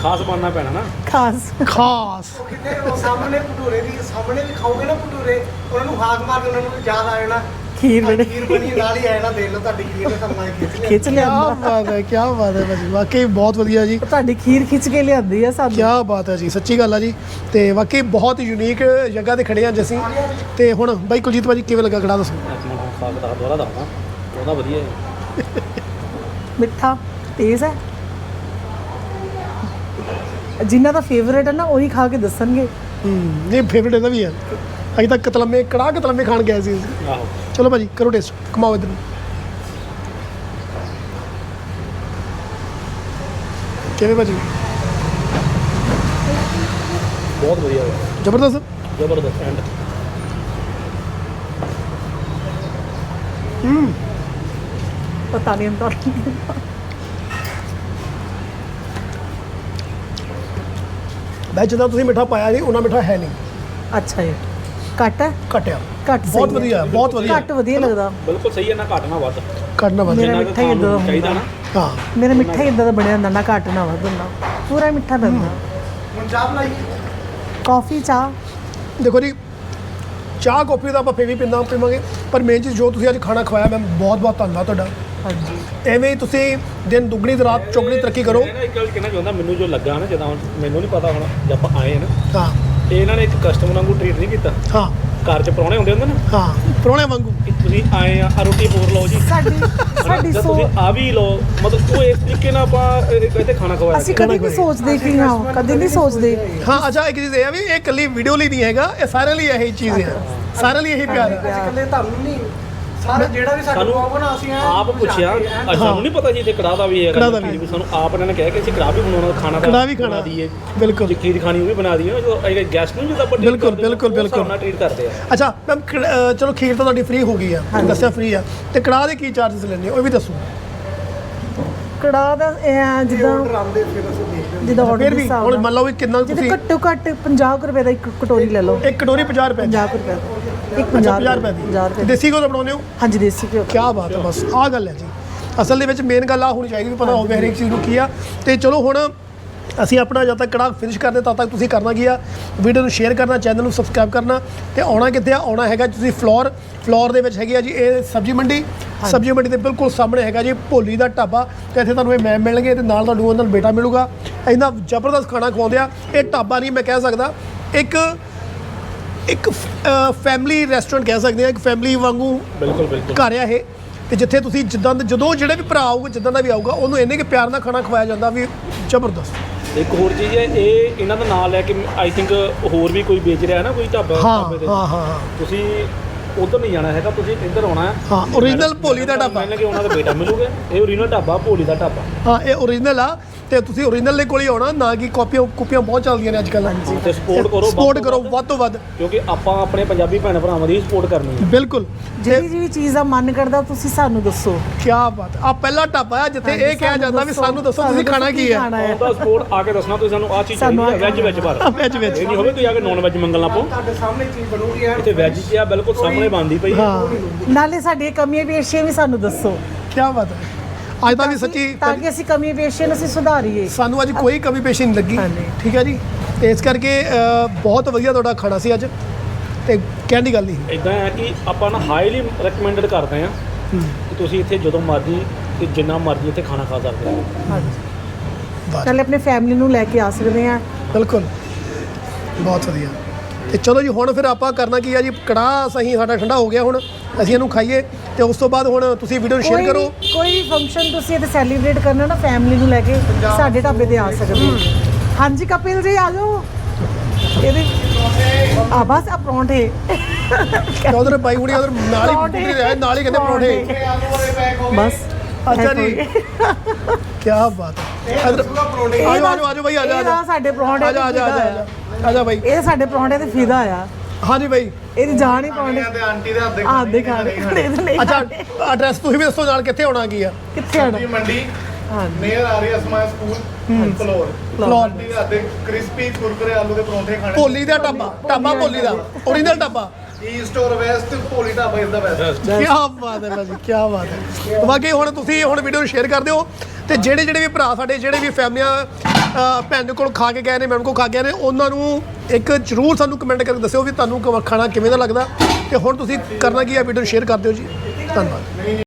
ਖਾਸ ਬਣਨਾ ਪੈਣਾ ਨਾ। ਖਾਸ। ਖਾਸ। ਕਿਤੇ ਉਹ ਸਾਹਮਣੇ ਭਟੂਰੇ ਦੀ ਸਾਹਮਣੇ ਵੀ ਖਾਓਗੇ ਨਾ ਭਟੂਰੇ ਉਹਨਾਂ ਨੂੰ ਹਾਕ ਮਾਰ ਕੇ ਉਹਨਾਂ ਨੂੰ ਵੀ ਯਾਦ ਆ ਜਾਣਾ। ਖੀਰ ਬਣੀ। ਖੀਰ ਬਣੀ ਨਾਲ ਹੀ ਆ ਜਾਣਾ ਦੇਖ ਲਓ ਤੁਹਾਡੀ ਖੀਰ ਨੇ ਤੁਹਾਨੂੰ ਨਾਲ ਖਿੱਚ ਲਿਆ ਖਿੱਚ ਕੀ ਲਿਆਂਦਾ ਬਾਤ ਹੈ ਕੀ ਬਾਤ ਹੈ ਭਾਜੀ ਵਾਕਈ ਬਹੁਤ ਵਧੀਆ ਜੀ। ਤੁਹਾਡੀ ਖੀਰ ਖਿੱਚ ਕੇ ਲਿਆਂਦੀ ਆ ਸਾਨੂੰ। ਕੀ ਬਾਤ ਹੈ ਜੀ ਸੱਚੀ ਗੱਲ ਆ ਜੀ। ਤੇ ਵਾਕਈ ਬਹੁਤ ਯੂਨੀਕ ਜਗ੍ਹਾ ਤੇ ਖੜੇ ਆ ਅੱਜ ਅਸੀਂ। ਤੇ ਹੁਣ ਬਾਈ ਕੁਲਜੀਤ ਭਾਜੀ ਕਿਵੇਂ ਲੱਗਾ ਕੜਾ ਦੱਸੋ? ਮਿੰਟ ਹੁਣ ਸਾਗ ਦਾ ਦੁਆਰਾ ਦੱਸਦਾ। ਉਹਦਾ ਵਧੀਆ ਹੈ। ਮਿੱਠਾ ਤੇਜ਼ ਹੈ। ਜਿਨ੍ਹਾਂ ਦਾ ਫੇਵਰੇਟ ਹੈ ਨਾ ਉਹੀ ਖਾ ਕੇ ਦੱਸਣਗੇ। ਹੂੰ ਨਹੀਂ ਫੇਵਰਟ ਇਹਦਾ ਵੀ ਹੈ। ਅਜੇ ਤੱਕ ਕਤਲਮੇ ਕੜਾ ਕਤਲਮੇ ਖਾਣ ਗਏ ਸੀ ਅਸੀਂ। ਆਹੋ। ਚਲੋ ਭਾਜੀ ਕਰੋ ਟੇਸਟ ਕਮਾਓ ਇਧਰ ਕਿਵੇਂ ਭਾਜੀ? ਬਹੁਤ ਵਧੀਆ ਹੋਇਆ ਜ਼ਬਰਦਸਤ? ਜ਼ਬਰਦਸਤ ਐਂਡ ਪਤਾ ਨਹੀਂ ਅੰਦਰ ਵੈਸੇ ਜਿੱਦਾਂ ਤੁਸੀਂ ਮਿੱਠਾ ਪਾਇਆ ਨਹੀਂ ਉਹਨਾਂ ਮਿੱਠਾ ਹੈ ਨਹੀਂ ਅੱਛਾ ਜੀ ਘੱਟ ਹੈ ਘਟਿਆ ਘੱਟ ਸਹੀ ਬਹੁਤ ਹੈ। ਵਧੀਆ ਬਹੁਤ ਵਧੀਆ ਘੱਟ ਵਧੀਆ ਲੱਗਦਾ ਬਿਲਕੁਲ ਸਹੀ ਹੈ ਨਾ ਘੱਟ ਨਾ ਵੱਧ ਕਰਨਾ ਵਧੀਆ ਮੇਰਾ ਜਿੰਨਾ ਕੁ ਮਿੱਠਾ ਹੀ ਖਾਣ ਨੂੰ ਏਦਾਂ ਦਾ ਚਾਹੀਦਾ ਨਾ ਹਾਂ ਮੇਰਾ ਮਿੱਠਾ ਹੀ ਇਦਾਂ ਦਾ ਬਣਿਆ ਹੁੰਦਾ ਨਾ ਘੱਟ ਨਾ ਵੱਧ ਹੁੰਦਾ ਪੂਰਾ ਮਿੱਠਾ ਪੈਂਦਾ ਹੁਣ ਚਾਹ ਬਣਾਈਏ ਕਾਫੀ ਚਾਹ ਦੇਖੋ ਜੀ ਚਾਹ ਕਾਫੀ ਦਾ ਆਪਾਂ ਫੇਰ ਵੀ ਪੀਂਦਾ ਪੀਵਾਂਗੇ ਪਰ ਮੇਨ ਚੀਜ਼ ਜੋ ਤੁਸੀਂ ਅੱਜ ਖਾਣਾ ਖਵਾਇਆ ਮੈਂ ਬਹੁਤ ਬਹੁਤ ਧੰਨਵਾਦ ਤੁਹਾਡਾ ਹਾਂਜੀ। ਐਵੇਂ ਹੀ ਤੁਸੀਂ ਦਿਨ ਦੁੱਗਣੀ ਤੇ ਰਾਤ ਚੌਗਣੀ ਤਰੱਕੀ ਕਰੋ। ਮੈਂ ਨਾ ਇੱਕ ਗੱਲ ਕਹਿਣਾ ਚਾਹੁੰਦਾ ਮੈਨੂੰ ਜੋ ਲੱਗਾ ਨਾ ਜਦੋਂ ਮੈਨੂੰ ਨਹੀਂ ਪਤਾ ਹੁਣ ਜਦ ਆਪਾਂ ਆਏ ਨਾ ਹਾਂ। ਇਹ ਇਹਨਾਂ ਨੇ ਇੱਕ ਕਸਟਮਰ ਵਾਂਗੂ ਟ੍ਰੀਟ ਨਹੀਂ ਕੀਤਾ। ਹਾਂ। ਘਰ 'ਚ ਪ੍ਰਾਹੁਣੇ ਹੁੰਦੇ ਹੁੰਦੇ ਨਾ? ਹਾਂ ਪ੍ਰਾਹੁਣੇ ਵਾਂਗੂ। ਕਿ ਤੁਸੀਂ ਆਏ ਆ ਆਹ ਰੋਟੀ ਹੋਰ ਲਓ ਜੀ। ਸਾਡੀ ਸਾਡੀ ਜਦ ਸੋਚ ਤੁਸੀਂ ਆ ਵੀ ਲਓ ਮਤਲਬ ਉਹ ਇਸ ਤਰੀਕੇ ਨਾਲ ਆਪਾਂ ਇਹ- ਇੱਥੇ ਖਾਣਾ ਖਵਾਇਆ ਅਸੀਂ ਕਦੇ ਨਹੀਂ ਸੋਚਦੇ ਕਿ ਹਾਂ ਕਦੇ ਨਹੀਂ ਸੋਚਦੇ। ਹਾਂ ਅੱਛਾ ਇੱਕ ਚੀਜ਼ ਇਹ ਆ ਵੀ ਇਹ ਇਕੱਲੀ ਵੀਡੀਓ ਲਈ ਨਹੀਂ ਹੈਗਾ ਇਹ ਸਾਰਿਆਂ ਲਈ ਇਹੀ ਚੀਜ਼ ਹੈ ਸਾਰਿਆਂ ਲਈ ਇਹੀ ਪਿਆਰ ਹੈ ਅਸੀਂ ਇਕੱਲੇ ਤੁਹਾਨੂੰ ਨਹੀਂ। ਸਾਰੇ ਜਿਹੜਾ ਵੀ ਸਾਡੇ ਸਾਨੂੰ ਕੋਲ ਬਣਾ ਅਸੀਂ ਐਂ ਆਪ ਪੁੱਛਿਆ। ਅੱਜ ਸਾਨੂੰ ਨਹੀਂ ਪਤਾ ਜੀ ਇੱਥੇ ਕੜਾਹ ਦਾ ਵੀ ਹੈਗਾ ਕੜਾਹ ਦਾ ਵੀ ਵੀ ਸਾਨੂੰ ਆਪ ਇਹਨਾਂ ਨੇ ਕਿਹਾ ਕਿ ਅਸੀਂ ਕੜਾਹ ਵੀ ਬਣਾਉਣਾ ਖਾਣਾ ਦਾ ਕੜਾਹ ਵੀ ਬਣਾ ਖਾਣਾ ਦਈਏ। ਬਿਲਕੁਲ। ਜੇ ਖੀਰ ਖਾਣੀ ਉਹ ਵੀ ਬਣਾ ਦਈਏ ਜੋ ਇਹ ਗੈਸਟ ਨੂੰ ਜਦੋਂ ਆਪਾਂ treat ਬਿਲਕੁਲ, ਕਰਦੇ ਹਾਂ, ਬਿਲਕੁਲ, ਉਸ ਹਿਸਾਬ ਬਿਲਕੁਲ। ਨਾਲ ਟ੍ਰੀਟ ਕਰਦੇ ਆ ਅੱਛਾ ਮੈਮ ਚਲੋ ਖੀਰ ਤਾਂ ਤੁਹਾਡੀ ਫ੍ਰੀ ਹੋ ਗਈ ਆ ਦੱਸਿਆ ਫ੍ਰੀ ਆ। ਤੇ ਕੜਾਹ ਦੇ ਕੀ ਚਾਰजेस ਲੈਣੇ ਉਹ ਵੀ ਦੱਸੋ। ਕੜਾਹ ਦਾ ਇਹ ਆ ਜਿੱਦਾਂ ਡਰਾਉਂਦੇ ਫਿਰ ਅਸੀਂ ਦੇਖਦੇ ਜਿੱਦਾਂ ਆਰਡਰ ਫਿਰ ਦੇ ਵੀ ਹਿਸਾਬ ਹੁਣ ਮੰਨ ਲਓ ਵੀ ਕਿੰਨਾ ਤੁਸੀਂ ਘੱਟੋ ਘੱਟ 50 ਕੁ ਰੁਪਏ ਦਾ ਇੱਕ ਕਟੋਰੀ ਲੈ ਲਓ। ਇੱਕ ਕਟੋਰੀ 50 ਰੁਪਏ ਦੀ 50 ਕੁ ਰੁਪਏ ਦਾ। ਇੱਕ ਅੱਛਾ 50 50 ਰੁਪਏ ਦੀ। 50 ਰੁਪਏ। ਦੀ। ਦੇਸੀ ਘਿਓ ਦਾ ਬਣਾਉਂਦੇ ਹੋ? ਹਾਂਜੀ ਦੇਸੀ ਘਿਓ। ਕੀ ਬਾਤ ਹੈ ਬਸ। ਆਹ ਗੱਲ ਹੈ ਜੀ। ਅਸਲ ਦੇ ਵਿੱਚ ਮੇਨ ਗੱਲ ਆ ਹੋਣੀ ਚਾਹੀਦੀ ਵੀ ਪਤਾ ਹੋਵੇ ਹਰੇਕ ਚੀਜ਼ ਨੂੰ ਕੀ ਆ। ਤੇ ਚਲੋ ਹੁਣ ਅਸੀਂ ਆਪਣਾ ਜਦ ਤੱਕ ਕੜਾ ਫਿਨਿਸ਼ ਕਰਦੇ ਤਦ ਤੱਕ ਤੁਸੀਂ ਕਰਨਾ ਕੀ ਆ? ਵੀਡੀਓ ਨੂੰ ਸ਼ੇਅਰ ਕਰਨਾ ਚੈਨਲ ਨੂੰ ਸਬਸਕ੍ਰਾਈਬ ਕਰਨਾ। ਤੇ ਆਉਣਾ ਕਿੱਥੇ ਆ? ਆਉਣਾ ਹੈਗਾ ਤੁਸੀਂ ਫਲੋਰ ਫਲੋਰ ਦੇ ਵਿੱਚ ਹੈਗੀ ਆ ਜੀ ਇਹ ਸਬਜ਼ੀ ਮੰਡੀ। ਸਬਜ਼ੀ ਮੰਡੀ ਦੇ ਬਿਲਕੁਲ ਸਾਹਮਣੇ ਹੈਗਾ ਜੀ ਭੋਲੀ ਦਾ ਢਾਬਾ। ਤੇ ਇੱਥੇ ਤੁਹਾਨੂੰ ਇਹ ਮੈਮ ਮਿਲਣਗੇ ਤੇ ਨਾਲ ਤੁਹਾਨੂੰ ਉਹਨਾਂ ਦਾ ਬੇਟਾ ਮਿਲੂਗਾ। ਇੰਨਾ ਜ਼ਬਰਦਸਤ ਖਾਣਾ ਖਵਾਉਂਦੇ ਆ। ਇਹ ਢਾਬਾ ਨਹੀਂ ਮੈਂ ਕਹਿ ਸਕਦਾ। ਇੱਕ ਇੱਕ ਫੈਮਿਲੀ ਰੈਸਟੋਰੈਂਟ ਕਹਿ ਸਕਦੇ ਆ ਇੱਕ ਫੈਮਿਲੀ ਵਾਂਗੂ ਬਿਲਕੁਲ ਬਿਲਕੁਲ। ਘਰ ਆ ਇਹ। ਤੇ ਜਿੱਥੇ ਤੁਸੀਂ ਜਿੱਦਾਂ ਜਦੋਂ ਜਿਹੜੇ ਵੀ ਭਰਾ ਆਊਗਾ ਜਿੱਦਾਂ ਦਾ ਵੀ ਆਊਗਾ ਉਹਨੂੰ ਇੰਨੇ ਕਿ ਪਿਆਰ ਨਾਲ ਖਾਣਾ ਖਵਾਇਆ ਜਾਂਦਾ ਵੀ ਜ਼ਬਰਦਸਤ। ਇੱਕ ਹੋਰ ਚੀਜ਼ ਹੈ ਇਹ ਇਹਨਾਂ ਦਾ ਨਾਮ ਲੈ ਕੇ ਆਈ ਥਿੰਕ ਹੋਰ ਵੀ ਕੋਈ ਵੇਚ ਰਿਹਾ ਹੈ ਨਾ ਕੋਈ ਢਾਬਾ। ਹਾਂ ਹਾਂ ਹਾਂ। ਤੁਸੀਂ ਉਧਰ ਨਹੀਂ ਜਾਣਾ ਹੈਗਾ ਤੁਸੀਂ ਇੱਧਰ ਆਉਣਾ ਹੈ। ਹਾਂ, original ਭੋਲੀ ਦਾ ਢਾਬਾ। ਮੈਨੂੰ ਕਿ ਉਹਨਾਂ ਦਾ ਬੇਟਾ ਮਿਲੂਗਾ। ਇਹ ਓਰੀਜਨਲ ਢਾਬਾ ਭੋਲੀ ਦਾ ਢਾਬਾ। ਹਾਂ ਇਹ ਓਰੀਜਨਲ ਆ ਤੇ ਤੁਸੀਂ ਓਰੀਜਨਲ ਦੇ ਕੋਲ ਹੀ ਆਉਣਾ ਨਾ ਕਿ ਕਾਪੀਆਂ ਕੁਪੀਆਂ ਬਹੁਤ ਚੱਲਦੀਆਂ ਨੇ ਅੱਜ ਕੱਲ੍ਹ ਤੇ ਸਪੋਰਟ ਕਰੋ ਸਪੋਰਟ ਕਰੋ ਵੱਧ, ਤੋਂ ਵੱਧ। ਕਿਉਂਕਿ ਆਪਾਂ ਆਪਣੇ ਪੰਜਾਬੀ ਭੈਣ ਭਰਾਵਾਂ ਦੀ ਸਪੋਰਟ ਕਰਨੀ ਹੈ। ਬਿਲਕੁਲ। ਜਿਹੜੀ ਜਿਹੜੀ ਚੀਜ਼ ਦਾ ਮਨ ਕਰਦਾ ਤੁਸੀਂ ਸਾਨੂੰ ਦੱਸੋ। ਕੀ ਬਾਤ। ਆ ਪਹਿਲਾ ਢਾਬਾ ਆ ਜਿੱਥੇ ਇਹ ਕਿਹਾ ਜਾਂਦਾ ਵੀ ਸਾਨੂੰ ਦੱਸੋ ਤੁਸੀਂ ਖਾਣਾ ਕੀ ਹੈ? ਉਹਦਾ ਸਪੋਰਟ ਆ ਕੇ ਦੱਸਣਾ ਤੁਸੀਂ ਸਾਨੂੰ ਆਹ ਚੀਜ਼ ਚਾਹੀਦੀ ਹੈ ਵੈਜ ਵਿੱਚ ਪਰ ਵਿੱਚ ਵਿੱਚ। ਇਹ ਨਹੀਂ ਹੋਵੇ ਤੁਸੀਂ ਆ ਕੇ ਨੌਨ ਵੈਜ ਮੰਗਣ ਲੱਪੋ ਤੁਹਾਡੇ ਸਾਹਮਣੇ ਚੀਜ਼ ਬਣੂਗੀ ਇੱਥੇ ਵੈਜ ਚ ਆ ਬਿਲਕੁਲ ਸਾਹਮਣੇ ਬਣਦੀ ਪਈ ਹੈ। ਹਾਂ। ਨਾਲੇ ਸਾਡੀਆਂ ਕਮੀਆਂ ਪੇਸ਼ੀਆਂ ਵੀ ਸਾਨੂੰ ਦੱਸੋ। ਕੀ ਬਾਤ ਹੈ। ਅੱਜ ਤਾਂ ਵੀ ਸੱਚੀ ਤਾਂ ਕਿ ਅਸੀਂ ਕਮੀਆਂ ਪੇਸ਼ੀਆਂ ਨੂੰ ਅਸੀਂ ਸੁਧਾਰੀਏ। ਸਾਨੂੰ ਅੱਜ ਕੋਈ ਕਮੀ ਪੇਸ਼ੀ ਨਹੀਂ ਲੱਗੀ। ਹਾਂਜੀ। ਠੀਕ ਹੈ ਜੀ। ਤੇ ਇਸ ਕਰਕੇ ਅ, ਬਹੁਤ ਵਧੀਆ ਤੁਹਾਡਾ ਖਾਣਾ ਸੀ ਅੱਜ। ਤੇ ਕਹਿਣ ਦੀ ਗੱਲ ਨਹੀਂ। ਇਦਾਂ ਹੈ ਕਿ ਆਪਾਂ ਨਾ ਹਾਈਲੀ ਰეკਮੈਂਡਡ ਕਰਦੇ ਆ ਕਿ ਤੁਸੀਂ ਇੱਥੇ ਜਦੋਂ ਮਰਜ਼ੀ ਤੇ ਜਿੰਨਾ ਮਰਜ਼ੀ ਇੱਥੇ ਖਾਣਾ ਖਾ ਸਕਦੇ ਹੋ। ਵਾਹ। ਨਾਲੇ ਆਪਣੇ ਫੈਮਿਲੀ ਨੂੰ ਲੈ ਕੇ ਆ ਸਕਦੇ ਆ ਬਿਲਕੁਲ। ਬਹੁਤ ਵਧੀਆ। ਤੇ ਚਲੋ ਜੀ ਹੁਣ ਫਿਰ ਆਪਾਂ ਕਰਨਾ ਕੀ ਆ ਜੀ? ਕੜਾਹ ਸਹੀ ਸਾਡਾ ਠੰਡਾ ਹੋ ਗਿਆ ਹੁਣ। ਅਸੀਂ ਇਹਨੂੰ ਖਾਈਏ ਤੇ ਉਸ ਤੋਂ ਬਾਅਦ ਹੁਣ ਤੁਸੀਂ ਵੀਡੀਓ ਨੂੰ ਸ਼ੇਅਰ ਕੋਈ ਕਰੋ। ਵੀ ਕੋਈ ਵੀ ਫੰਕਸ਼ਨ ਤੁਸੀਂ ਇੱਥੇ ਸੈਲੀਬ੍ਰੇਟ ਕਰਨਾ ਨਾ ਫੈਮਿਲੀ ਨੂੰ ਲੈ ਕੇ ਸਾਡੇ ਢਾਬੇ ਤੇ ਆ ਸਕਦੇ ਹੋ। ਹਾਂਜੀ ਕਪਿਲ ਜੀ ਆ ਜਾਓ। ਇਹਦੇ ਆ ਬਸ ਆ ਪਰੌਂਠੇ। ਤੇ ਉਧਰ ਬਾਈ ਹੁਣੀ ਉਧਰ ਨਾਲ ਹੀ ਪਰੌਂਠੇ। ਬੁੱਢੀ ਰਹੇ ਨਾਲ ਹੀ ਕਹਿੰਦੇ ਪਰੌਂਠੇ। ਬਸ ਅੱਛਾ ਜੀ। ਕੀ ਬਾਤ ਹੈ। ਇਧਰ ਆਜੋ ਆਜੋ ਆਜੋ ਬਾਈ ਆਜੋ ਨਾ ਸਾਡੇ ਪਰੌਂਠੇ ਆਜਾ ਆਜਾ ਤੇ ਫਿਦਾ ਆਜਾ ਆ। ਆਜਾ ਬਾਈ। ਇਹ ਸਾਡੇ ਪਰੌਂਠੇ ਤੇ ਫਿਦਾ ਆ। ਹਾਂਜੀ ਬਾਈ। ਇਹਦੀ ਜਾਨ ਹੀ ਪਰੌਂਠੇ ਤੇ ਆਂਟੀ ਦੇ ਹੱਥ ਦੇ ਆ ਦੇ ਖਾਣੇ। ਅੱਛਾ ਐਡਰੈਸ ਤੁਸੀਂ ਵੀ ਦੱਸੋ ਨਾਲ ਕਿੱਥੇ ਆਉਣਾ ਕੀ ਆ? ਕਿੱਥੇ ਆਣਾ ਸਬਜ਼ੀ ਮੰਡੀ। ਹਾਂਜੀ। ਨੀਅਰ ਆ ਰਹੀ ਅਸਮਾ ਸਕੂਲ ਫਲੋਰ। ਫਲੋਰ। ਦੇ ਹੱਥ ਦੇ ਕ੍ਰਿਸਪੀ ਕੁਰਕਰੇ ਆਲੂ ਦੇ ਪਰੌਂਠੇ ਖਾਣੇ। ਭੋਲੀ ਦਾ ਢਾਬਾ ਢਾਬਾ ਭੋਲੀ ਦਾ। ਓਰੀਜਨਲ ਢਾਬਾ। ਈਸਟ ਔਰ ਵੈਸਟ ਭੋਲੀ ਢਾਬਾ ਇਸ ਦਾ ਬੈਸਟ ਕੀ ਬਾਤ ਹੈ ਭਾਜੀ ਕੀ ਬਾਤ ਹੈ। ਵਾਕਈ ਹੁਣ ਤੁਸੀਂ ਹੁਣ ਵੀਡੀਓ ਨੂੰ ਸ਼ੇਅਰ ਕਰ ਦਿਓ। ਤੇ ਜਿਹੜੇ ਜਿਹੜੇ ਵੀ ਭਰਾ ਸਾਡੇ ਜਿਹੜੇ ਵੀ ਫੈਮਲੀਆਂ ਭੈਣ ਦੇ ਕੋਲ ਖਾ ਕੇ ਗਏ ਨੇ ਮੈਮ ਕੋਲ ਖਾ ਕੇ ਗਏ ਨੇ ਉਹਨਾਂ ਨੂੰ ਇੱਕ ਜਰੂਰ ਸਾਨੂੰ ਕਮੈਂਟ ਕਰਕੇ ਦੱਸਿਓ ਵੀ ਤੁਹਾਨੂੰ ਖਾਣਾ ਕਿਵੇਂ ਦਾ ਲੱਗਦਾ। ਤੇ ਹੁਣ ਤੁਸੀਂ ਕਰਨਾ ਕੀ ਹੈ ਵੀਡੀਓ ਸ਼ੇਅਰ ਕਰ ਦਿਓ ਜੀ। ਧੰਨਵਾਦ।